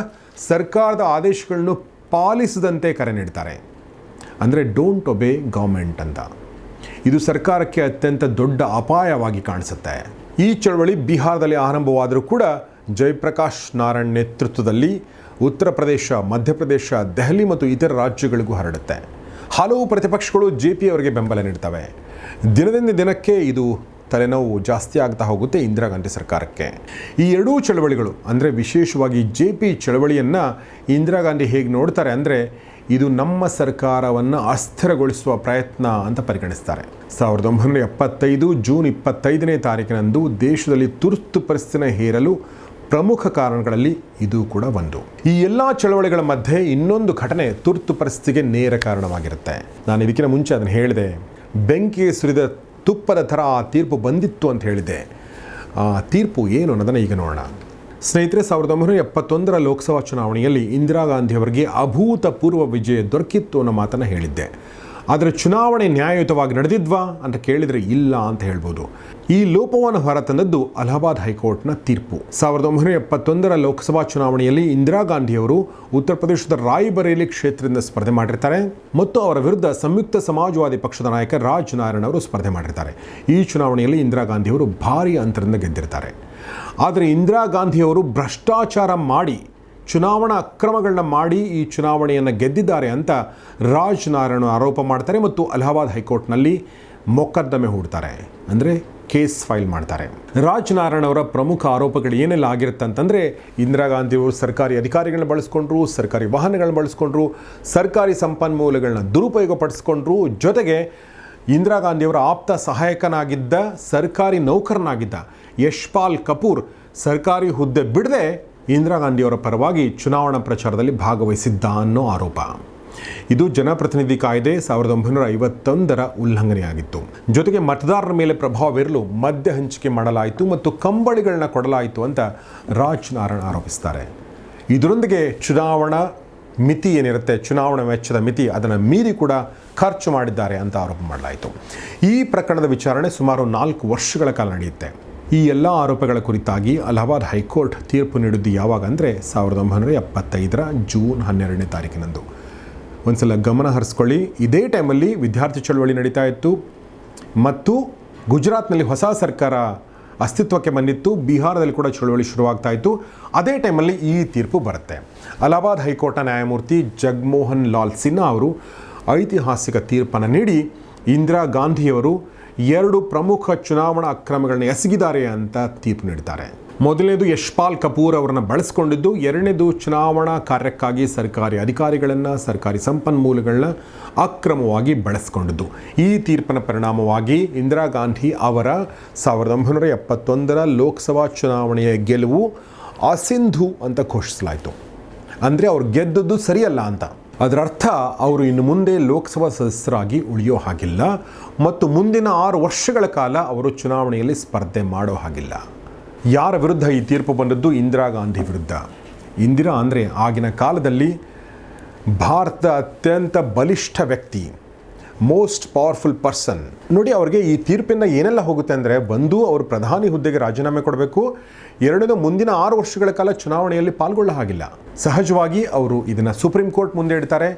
ಸರ್ಕಾರದ ಆದೇಶಗಳನ್ನು ಪಾಲಿಸದಂತೆ ಕರೆ ನೀಡ್ತಾರೆ. ಅಂದರೆ ಡೋಂಟ್ ಒಬೇ ಗೌರ್ಮೆಂಟ್ ಅಂತ. ಇದು ಸರ್ಕಾರಕ್ಕೆ ಅತ್ಯಂತ ದೊಡ್ಡ ಅಪಾಯವಾಗಿ ಕಾಣಿಸುತ್ತೆ. ಈ ಚಳವಳಿ ಬಿಹಾರದಲ್ಲಿ ಆರಂಭವಾದರೂ ಕೂಡ ಜಯಪ್ರಕಾಶ್ ನಾರಾಯಣ್ ನೇತೃತ್ವದಲ್ಲಿ ಉತ್ತರ ಪ್ರದೇಶ ಮಧ್ಯಪ್ರದೇಶ ದೆಹಲಿ ಮತ್ತು ಇತರ ರಾಜ್ಯಗಳಿಗೂ ಹರಡುತ್ತೆ. ಹಲವು ಪ್ರತಿಪಕ್ಷಗಳು ಜೆ ಪಿ ಅವರಿಗೆ ಬೆಂಬಲ ನೀಡ್ತವೆ. ದಿನದಿಂದ ದಿನಕ್ಕೆ ಇದು ತಲೆನೋವು ಜಾಸ್ತಿ ಆಗ್ತಾ ಹೋಗುತ್ತೆ ಇಂದಿರಾ ಗಾಂಧಿ ಸರ್ಕಾರಕ್ಕೆ. ಈ ಎರಡೂ ಚಳವಳಿಗಳು, ಅಂದರೆ ವಿಶೇಷವಾಗಿ ಜೆ ಪಿ ಚಳವಳಿಯನ್ನು ಇಂದಿರಾ ಗಾಂಧಿ ಹೇಗೆ ನೋಡ್ತಾರೆ ಅಂದರೆ, ಇದು ನಮ್ಮ ಸರ್ಕಾರವನ್ನು ಅಸ್ಥಿರಗೊಳಿಸುವ ಪ್ರಯತ್ನ ಅಂತ ಪರಿಗಣಿಸ್ತಾರೆ. ಸಾವಿರದ ಒಂಬೈನೂರ ಎಪ್ಪತ್ತೈದು, ಜೂನ್ ಇಪ್ಪತ್ತೈದನೇ ತಾರೀಕಿನಂದು ದೇಶದಲ್ಲಿ ತುರ್ತು ಪರಿಸ್ಥಿತಿನ ಹೇರಲು ಪ್ರಮುಖ ಕಾರಣಗಳಲ್ಲಿ ಇದು ಕೂಡ ಒಂದು. ಈ ಎಲ್ಲ ಚಳವಳಿಗಳ ಮಧ್ಯೆ ಇನ್ನೊಂದು ಘಟನೆ ತುರ್ತು ಪರಿಸ್ಥಿತಿಗೆ ನೇರ ಕಾರಣವಾಗಿರುತ್ತೆ. ನಾನು ಇದಕ್ಕಿಂತ ಮುಂಚೆ ಅದನ್ನು ಹೇಳಿದೆ, ಬೆಂಕಿಗೆ ಸುರಿದ ತುಪ್ಪದ ಥರ ಆ ತೀರ್ಪು ಬಂದಿತ್ತು ಅಂತ ಹೇಳಿದೆ. ಆ ತೀರ್ಪು ಏನು ಅನ್ನೋದನ್ನು ಈಗ ನೋಡೋಣ. ಸ್ನೇಹಿತರೆ, ಸಾವಿರದ ಒಂಬೈನೂರ ಎಪ್ಪತ್ತೊಂದರ ಲೋಕಸಭಾ ಚುನಾವಣೆಯಲ್ಲಿ ಇಂದಿರಾ ಗಾಂಧಿಯವರಿಗೆ ಅಭೂತಪೂರ್ವ ವಿಜಯ ದೊರಕಿತ್ತು ಅನ್ನೋ ಮಾತನ್ನು ಹೇಳಿದ್ದೆ. ಆದರೆ ಚುನಾವಣೆ ನ್ಯಾಯಯುತವಾಗಿ ನಡೆದಿದ್ವಾ ಅಂತ ಕೇಳಿದರೆ ಇಲ್ಲ ಅಂತ ಹೇಳ್ಬೋದು. ಈ ಲೋಪವನ್ನು ಹೊರತಂದದ್ದು ಅಲಹಾಬಾದ್ ಹೈಕೋರ್ಟ್ನ ತೀರ್ಪು. ಸಾವಿರದ ಒಂಬೈನೂರ ಎಪ್ಪತ್ತೊಂದರ ಲೋಕಸಭಾ ಚುನಾವಣೆಯಲ್ಲಿ ಇಂದಿರಾ ಗಾಂಧಿಯವರು ಉತ್ತರ ಪ್ರದೇಶದ ರಾಯ್ಬರೇಲಿ ಕ್ಷೇತ್ರದಿಂದ ಸ್ಪರ್ಧೆ ಮಾಡಿರ್ತಾರೆ ಮತ್ತು ಅವರ ವಿರುದ್ಧ ಸಂಯುಕ್ತ ಸಮಾಜವಾದಿ ಪಕ್ಷದ ನಾಯಕ ರಾಜ್ ನಾರಾಯಣ್ ಅವರು ಸ್ಪರ್ಧೆ ಮಾಡಿರ್ತಾರೆ. ಈ ಚುನಾವಣೆಯಲ್ಲಿ ಇಂದಿರಾ ಗಾಂಧಿಯವರು ಭಾರೀ ಅಂತರದಿಂದ ಗೆದ್ದಿರ್ತಾರೆ. ಆದರೆ ಇಂದಿರಾ ಗಾಂಧಿಯವರು ಭ್ರಷ್ಟಾಚಾರ ಮಾಡಿ ಚುನಾವಣಾ ಅಕ್ರಮಗಳನ್ನ ಮಾಡಿ ಈ ಚುನಾವಣೆಯನ್ನು ಗೆದ್ದಿದ್ದಾರೆ ಅಂತ ರಾಜ್ ನಾರಾಯಣ ಆರೋಪ ಮಾಡ್ತಾರೆ ಮತ್ತು ಅಲಹಾಬಾದ್ ಹೈಕೋರ್ಟ್ನಲ್ಲಿ ಮೊಕದ್ದಮೆ ಹೂಡ್ತಾರೆ. ಅಂದರೆ ಕೇಸ್ ಫೈಲ್ ಮಾಡ್ತಾರೆ. ರಾಜ್ ನಾರಾಯಣ್ ಅವರ ಪ್ರಮುಖ ಆರೋಪಗಳು ಏನೆಲ್ಲ ಆಗಿರುತ್ತೆ ಅಂತಂದರೆ ಇಂದಿರಾ ಗಾಂಧಿಯವರು ಸರ್ಕಾರಿ ಅಧಿಕಾರಿಗಳನ್ನ ಬಳಸ್ಕೊಂಡ್ರು, ಸರ್ಕಾರಿ ವಾಹನಗಳನ್ನ ಬಳಸ್ಕೊಂಡ್ರು, ಸರ್ಕಾರಿ ಸಂಪನ್ಮೂಲಗಳನ್ನ ದುರುಪಯೋಗಪಡಿಸ್ಕೊಂಡ್ರು, ಜೊತೆಗೆ ಇಂದಿರಾ ಗಾಂಧಿಯವರ ಆಪ್ತ ಸಹಾಯಕನಾಗಿದ್ದ, ಸರ್ಕಾರಿ ನೌಕರನಾಗಿದ್ದ ಯಶ್ಪಾಲ್ ಕಪೂರ್ ಸರ್ಕಾರಿ ಹುದ್ದೆ ಬಿಡದೆ ಇಂದಿರಾ ಗಾಂಧಿಯವರ ಪರವಾಗಿ ಚುನಾವಣಾ ಪ್ರಚಾರದಲ್ಲಿ ಭಾಗವಹಿಸಿದ್ದ ಅನ್ನೋ ಆರೋಪ. ಇದು ಜನಪ್ರತಿನಿಧಿ ಕಾಯ್ದೆ ಸಾವಿರದ ಒಂಬೈನೂರ ಐವತ್ತೊಂದರ ಉಲ್ಲಂಘನೆಯಾಗಿತ್ತು. ಜೊತೆಗೆ ಮತದಾರರ ಮೇಲೆ ಪ್ರಭಾವ ಬೀರಲು ಮದ್ಯ ಹಂಚಿಕೆ ಮಾಡಲಾಯಿತು ಮತ್ತು ಕಂಬಳಿಗಳನ್ನ ಕೊಡಲಾಯಿತು ಅಂತ ರಾಜ್ ನಾರಾಯಣ್ ಆರೋಪಿಸ್ತಾರೆ. ಇದರೊಂದಿಗೆ ಚುನಾವಣಾ ಮಿತಿ ಏನಿರುತ್ತೆ, ಚುನಾವಣಾ ವೆಚ್ಚದ ಮಿತಿ ಅದನ್ನು ಮೀರಿ ಕೂಡ ಖರ್ಚು ಮಾಡಿದ್ದಾರೆ ಅಂತ ಆರೋಪ ಮಾಡಲಾಯಿತು. ಈ ಪ್ರಕರಣದ ವಿಚಾರಣೆ ಸುಮಾರು ನಾಲ್ಕು ವರ್ಷಗಳ ಕಾಲ ನಡೆಯುತ್ತೆ. ಈ ಎಲ್ಲ ಆರೋಪಗಳ ಕುರಿತಾಗಿ ಅಲಹಾಬಾದ್ ಹೈಕೋರ್ಟ್ ತೀರ್ಪು ನೀಡಿದ್ದು ಯಾವಾಗ ಅಂದರೆ ಸಾವಿರದ ಒಂಬೈನೂರ ಎಪ್ಪತ್ತೈದರ ಜೂನ್ ಹನ್ನೆರಡನೇ ತಾರೀಕಿನಂದು. ಒಂದ್ಸಲ ಗಮನ ಹರಿಸ್ಕೊಳ್ಳಿ. ಇದೇ ಟೈಮಲ್ಲಿ ವಿದ್ಯಾರ್ಥಿ ಚಳವಳಿ ನಡೀತಾ ಇತ್ತು. ಮತ್ತು ಗುಜರಾತ್ನಲ್ಲಿ ಹೊಸ ಸರ್ಕಾರ ಅಸ್ತಿತ್ವಕ್ಕೆ ಬಂದಿತ್ತು. ಬಿಹಾರದಲ್ಲಿ ಕೂಡ ಚಳವಳಿ ಶುರುವಾಗ್ತಾ ಇತ್ತು. ಅದೇ ಟೈಮಲ್ಲಿ ಈ ತೀರ್ಪು ಬರುತ್ತೆ. ಅಲಹಾಬಾದ್ ಹೈಕೋರ್ಟ್ನ ನ್ಯಾಯಮೂರ್ತಿ ಜಗಮೋಹನ್ ಲಾಲ್ ಸಿನ್ಹಾ ಅವರು ಐತಿಹಾಸಿಕ ತೀರ್ಪನ್ನು ನೀಡಿ ಇಂದಿರಾ ಗಾಂಧಿಯವರು ಎರಡು ಪ್ರಮುಖ ಚುನಾವಣಾ ಅಕ್ರಮಗಳನ್ನ ಎಸಗಿದ್ದಾರೆ ಅಂತ ತೀರ್ಪು ನೀಡಿದ್ದಾರೆ. ಮೊದಲನೇದು ಯಶ್ಪಾಲ್ ಕಪೂರ್ ಅವರನ್ನು ಬಳಸ್ಕೊಂಡಿದ್ದು, ಎರಡನೇದು ಚುನಾವಣಾ ಕಾರ್ಯಕ್ಕಾಗಿ ಸರ್ಕಾರಿ ಅಧಿಕಾರಿಗಳನ್ನು, ಸರ್ಕಾರಿ ಸಂಪನ್ಮೂಲಗಳನ್ನ ಅಕ್ರಮವಾಗಿ ಬಳಸ್ಕೊಂಡಿದ್ದು. ಈ ತೀರ್ಪಿನ ಪರಿಣಾಮವಾಗಿ ಇಂದಿರಾ ಗಾಂಧಿ ಅವರ ಸಾವಿರದ ಒಂಬೈನೂರ ಎಪ್ಪತ್ತೊಂದರ ಲೋಕಸಭಾ ಚುನಾವಣೆಯ ಗೆಲುವು ಅಸಿಂಧು ಅಂತ ಘೋಷಿಸಲಾಯಿತು. ಅಂದರೆ ಅವ್ರು ಗೆದ್ದದ್ದು ಸರಿಯಲ್ಲ ಅಂತ. ಅದರ ಅರ್ಥ ಅವರು ಇನ್ನು ಮುಂದೆ ಲೋಕಸಭಾ ಸದಸ್ಯರಾಗಿ ಉಳಿಯೋ ಹಾಗಿಲ್ಲ ಮತ್ತು ಮುಂದಿನ ಆರು ವರ್ಷಗಳ ಕಾಲ ಅವರು ಚುನಾವಣೆಯಲ್ಲಿ ಸ್ಪರ್ಧೆ ಮಾಡೋ ಹಾಗಿಲ್ಲ. ಯಾರ ವಿರುದ್ಧ ಈ ತೀರ್ಪು ಬಂದದ್ದು ಇಂದಿರಾ ಗಾಂಧಿ ವಿರುದ್ಧ? ಇಂದಿರಾ ಅಂದರೆ ಆಗಿನ ಕಾಲದಲ್ಲಿ ಭಾರತದ ಅತ್ಯಂತ ಬಲಿಷ್ಠ ವ್ಯಕ್ತಿ. ಮೋಸ್ಟ್ ಪವರ್ಫುಲ್ ಪರ್ಸನ್ ನೋಡಿ, ಅವ್ರಿಗೆ ಈ ತೀರ್ಪಿನ ಏನೆಲ್ಲ ಹೋಗುತ್ತೆ ಅಂದರೆ, ಬಂದು ಅವರು ಪ್ರಧಾನಿ ಹುದ್ದೆಗೆ ರಾಜೀನಾಮೆ ಕೊಡಬೇಕು. ಎರಡನೇದು, ಮುಂದಿನ ಆರು ವರ್ಷಗಳ ಕಾಲ ಚುನಾವಣೆಯಲ್ಲಿ ಪಾಲ್ಗೊಳ್ಳ ಹಾಗಿಲ್ಲ. ಸಹಜವಾಗಿ ಅವರು ಇದನ್ನು ಸುಪ್ರೀಂ ಕೋರ್ಟ್ ಮುಂದೆ ಇಡ್ತಾರೆ,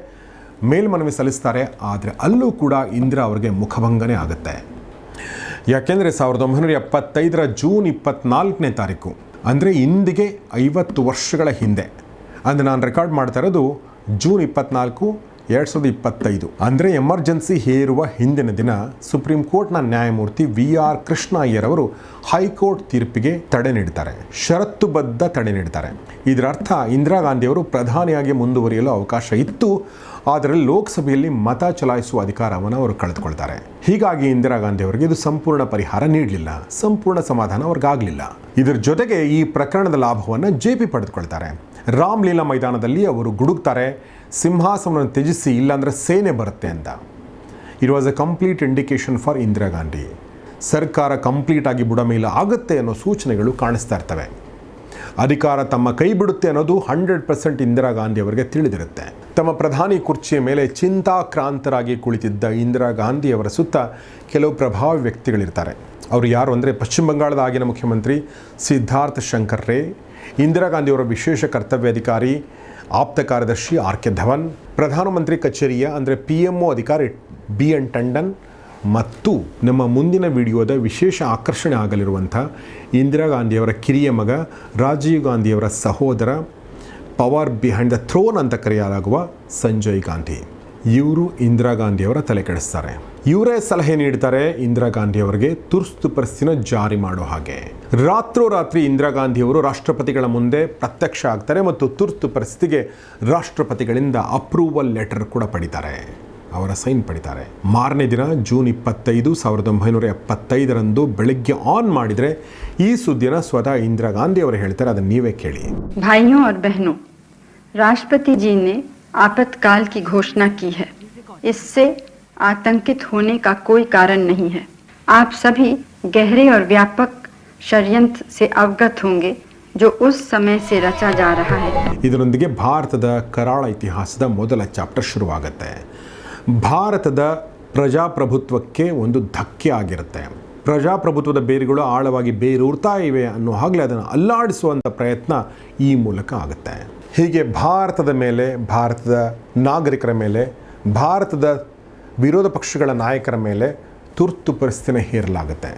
ಮೇಲ್ಮನವಿ ಸಲ್ಲಿಸ್ತಾರೆ, ಆದರೆ ಅಲ್ಲೂ ಕೂಡ ಇಂದಿರಾ ಅವರಿಗೆ ಮುಖಭಂಗನೇ ಆಗುತ್ತೆ. ಯಾಕೆಂದರೆ, ಸಾವಿರದ ಒಂಬೈನೂರ ಎಪ್ಪತ್ತೈದರ ಜೂನ್ ಇಪ್ಪತ್ತ್ನಾಲ್ಕನೇ ತಾರೀಕು, ಅಂದರೆ ಇಂದಿಗೆ ಐವತ್ತು ವರ್ಷಗಳ ಹಿಂದೆ. ಅಂದರೆ, ನಾನು ರೆಕಾರ್ಡ್ ಮಾಡ್ತಾ ಇರೋದು ಜೂನ್ ಇಪ್ಪತ್ನಾಲ್ಕು ಎರಡು ಸಾವಿರದ ಇಪ್ಪತ್ತೈದು. ಅಂದರೆ ಎಮರ್ಜೆನ್ಸಿ ಹೇರುವ ಹಿಂದಿನ ದಿನ ಸುಪ್ರೀಂ ಕೋರ್ಟ್ನ ನ್ಯಾಯಮೂರ್ತಿ ವಿ ಆರ್ ಕೃಷ್ಣ ಅಯ್ಯರವರು ಹೈಕೋರ್ಟ್ ತೀರ್ಪಿಗೆ ತಡೆ ನೀಡ್ತಾರೆ. ಷರತ್ತುಬದ್ಧ ತಡೆ ನೀಡ್ತಾರೆ. ಇದರ ಅರ್ಥ ಇಂದಿರಾ ಗಾಂಧಿಯವರು ಪ್ರಧಾನಿಯಾಗಿ ಮುಂದುವರಿಯಲು ಅವಕಾಶ ಇತ್ತು. ಆದರೆ ಲೋಕಸಭೆಯಲ್ಲಿ ಮತ ಚಲಾಯಿಸುವ ಅಧಿಕಾರವನ್ನು ಅವರು ಕಳೆದುಕೊಳ್ತಾರೆ. ಹೀಗಾಗಿ ಇಂದಿರಾ ಗಾಂಧಿ ಅವರಿಗೆ ಇದು ಸಂಪೂರ್ಣ ಪರಿಹಾರ ನೀಡಲಿಲ್ಲ. ಸಂಪೂರ್ಣ ಸಮಾಧಾನ ಅವ್ರಿಗಾಗಲಿಲ್ಲ. ಇದರ ಜೊತೆಗೆ ಈ ಪ್ರಕರಣದ ಲಾಭವನ್ನು ಜೆ ಪಿ ಪಡೆದುಕೊಳ್ತಾರೆ. ರಾಮ್ಲೀಲಾ ಮೈದಾನದಲ್ಲಿ ಅವರು ಗುಡುಕ್ತಾರೆ ಸಿಂಹಾಸನವನ್ನು ತ್ಯಜಿಸಿ, ಇಲ್ಲಾಂದರೆ ಸೇನೆ ಬರುತ್ತೆ ಅಂತ. It was a complete indication for Indira Gandhi ಸರ್ಕಾರ ಕಂಪ್ಲೀಟ್ ಆಗಿ ಬುಡಮೇಲ ಆಗುತ್ತೆ ಅನ್ನೋ ಸೂಚನೆಗಳು ಕಾಣಿಸ್ತಾ ಇರ್ತವೆ. ಅಧಿಕಾರ ತಮ್ಮ ಕೈ ಬಿಡುತ್ತೆ ಅನ್ನೋದು ಹಂಡ್ರೆಡ್ ಪರ್ಸೆಂಟ್ ಇಂದಿರಾ ಗಾಂಧಿ ಅವರಿಗೆ ತಿಳಿದಿರುತ್ತೆ. ತಮ್ಮ ಪ್ರಧಾನಿ ಕುರ್ಚಿಯ ಮೇಲೆ ಚಿಂತಾಕ್ರಾಂತರಾಗಿ ಕುಳಿತಿದ್ದ ಇಂದಿರಾ ಗಾಂಧಿ ಅವರ ಸುತ್ತ ಕೆಲವು ಪ್ರಭಾವಿ ವ್ಯಕ್ತಿಗಳಿರ್ತಾರೆ. ಅವರು ಯಾರು ಅಂದರೆ ಪಶ್ಚಿಮ ಬಂಗಾಳದ ಆಗಿನ ಮುಖ್ಯಮಂತ್ರಿ ಸಿದ್ಧಾರ್ಥ ಶಂಕರ್ ರೇ ಇಂದಿರಾ ಗಾಂಧಿಯವರ ವಿಶೇಷ ಕರ್ತವ್ಯಾಧಿಕಾರಿ ಆಪ್ತ ಕಾರ್ಯದರ್ಶಿ ಆರ್ ಕೆ ಧವನ್, ಪ್ರಧಾನಮಂತ್ರಿ ಕಚೇರಿಯ ಅಂದರೆ ಪಿ ಅಧಿಕಾರಿ ಬಿ ಎನ್ ಟಂಡನ್ ಮತ್ತು ನಮ್ಮ ಮುಂದಿನ ವಿಡಿಯೋದ ವಿಶೇಷ ಆಕರ್ಷಣೆ ಆಗಲಿರುವಂಥ ಇಂದಿರಾ ಗಾಂಧಿಯವರ ಕಿರಿಯ ಮಗ, ರಾಜೀವ್ ಗಾಂಧಿಯವರ ಸಹೋದರ ಪವರ್ ಬಿಹೈಂಡ್ ದ ಥ್ರೋನ್ ಅಂತ ಕರೆಯಲಾಗುವ ಸಂಜಯ್ ಗಾಂಧಿ. ಇವರು ಇಂದಿರಾ ಗಾಂಧಿಯವರ ತಲೆ ಕೆಡಿಸ್ತಾರೆ. ಇವರೇ ಸಲಹೆ ನೀಡ್ತಾರೆ ಇಂದಿರಾ ಗಾಂಧಿಯವರಿಗೆ ತುರ್ತು ಪರಿಸ್ಥಿತಿನ ಜಾರಿ ಮಾಡೋ ಹಾಗೆ ರಾತ್ರೋರಾತ್ರಿ ಇಂದಿರಾ ಗಾಂಧಿಯವರು ರಾಷ್ಟ್ರಪತಿಗಳ ಮುಂದೆ ಪ್ರತ್ಯಕ್ಷ ಆಗ್ತಾರೆ ಮತ್ತು ತುರ್ತು ಪರಿಸ್ಥಿತಿಗೆ ರಾಷ್ಟ್ರಪತಿಗಳಿಂದ ಅಪ್ರೂವಲ್ ಲೆಟರ್ ಕೂಡ ಪಡಿತಾರೆ ಅವರ ಸೈನ್ ಪಡಿತಾರೆ ಮಾರನೇ ದಿನ ಜೂನ್ ಇಪ್ಪತ್ತೈದು ಸಾವಿರದ ಒಂಬೈನೂರ ಎಪ್ಪತ್ತೈದರಂದು ಬೆಳಗ್ಗೆ ಆನ್ ಮಾಡಿದರೆ ಈ ಸುದ್ದಿನ ಸ್ವತಃ ಇಂದಿರಾ ಗಾಂಧಿ ಅವರು ಹೇಳ್ತಾರೆ ಅದನ್ನು ನೀವೇ ಕೇಳಿ भाइयों और बहनों राष्ट्रपति जी ने आपातकाल की घोषणा की है इससे आतंकित होने का कोई कारण नहीं है आप सभी गहरे और व्यापक षड्यंत्र से अवगत होंगे जो उस समय से रचा जा रहा है ಇದರೊಂದಿಗೆ ಭಾರತದ ಕರಾಳ ಇತಿಹಾಸದ ಮೊದಲ ಚಾಪ್ಟರ್ ಶುರುವಾಗುತ್ತೆ ಭಾರತದ ಪ್ರಜಾಪ್ರಭುತ್ವಕ್ಕೆ ಒಂದು ಧಕ್ಕೆ ಆಗಿರುತ್ತೆ ಪ್ರಜಾಪ್ರಭುತ್ವದ ಬೇರುಗಳು ಆಳವಾಗಿ ಬೇರೂರ್ತಾ ಇವೆ ಅನ್ನೋ ಹಾಗಲೇ ಅದನ್ನು ಅಲ್ಲಾಡಿಸುವಂಥ ಪ್ರಯತ್ನ ಈ ಮೂಲಕ ಆಗುತ್ತೆ ಹೀಗೆ ಭಾರತದ ಮೇಲೆ ಭಾರತದ ನಾಗರಿಕರ ಮೇಲೆ ಭಾರತದ ವಿರೋಧ ಪಕ್ಷಗಳ ನಾಯಕರ ಮೇಲೆ ತುರ್ತು ಪರಿಸ್ಥಿತಿನ ಹೇರಲಾಗುತ್ತೆ.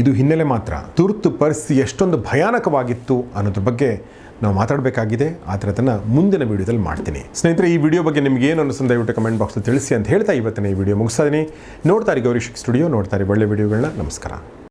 ಇದು ಹಿನ್ನೆಲೆ ಮಾತ್ರ. ತುರ್ತು ಪರಿಸ್ಥಿತಿ ಎಷ್ಟೊಂದು ಭಯಾನಕವಾಗಿತ್ತು ಅನ್ನೋದ್ರ ಬಗ್ಗೆ ನಾವು ಮಾತಾಡಬೇಕಾಗಿದೆ. ಆದರೆ ಅದನ್ನು ಮುಂದಿನ ವಿಡಿಯೋದಲ್ಲಿ ಮಾಡ್ತೀನಿ. ಸ್ನೇಹಿತರೆ, ಈ ವಿಡಿಯೋ ಬಗ್ಗೆ ನಿಮಗೆ ಏನು ಅನಿಸುತ್ತೆ ದಯವಿಟ್ಟು ಕಮೆಂಟ್ ಬಾಕ್ಸಲ್ಲಿ ತಿಳಿಸಿ ಅಂತ ಹೇಳ್ತಾ ಇವತ್ತಿನ ಈ ವಿಡಿಯೋ ಮುಗಿಸ್ತಾ ಇದ್ದೀನಿ ನೋಡ್ತಾರೆ ಗೌರಿ ಸ್ಟುಡಿಯೋ ನೋಡ್ತಾರೆ ಒಳ್ಳೆ ವಿಡಿಯೋಗಳನ್ನ. ನಮಸ್ಕಾರ.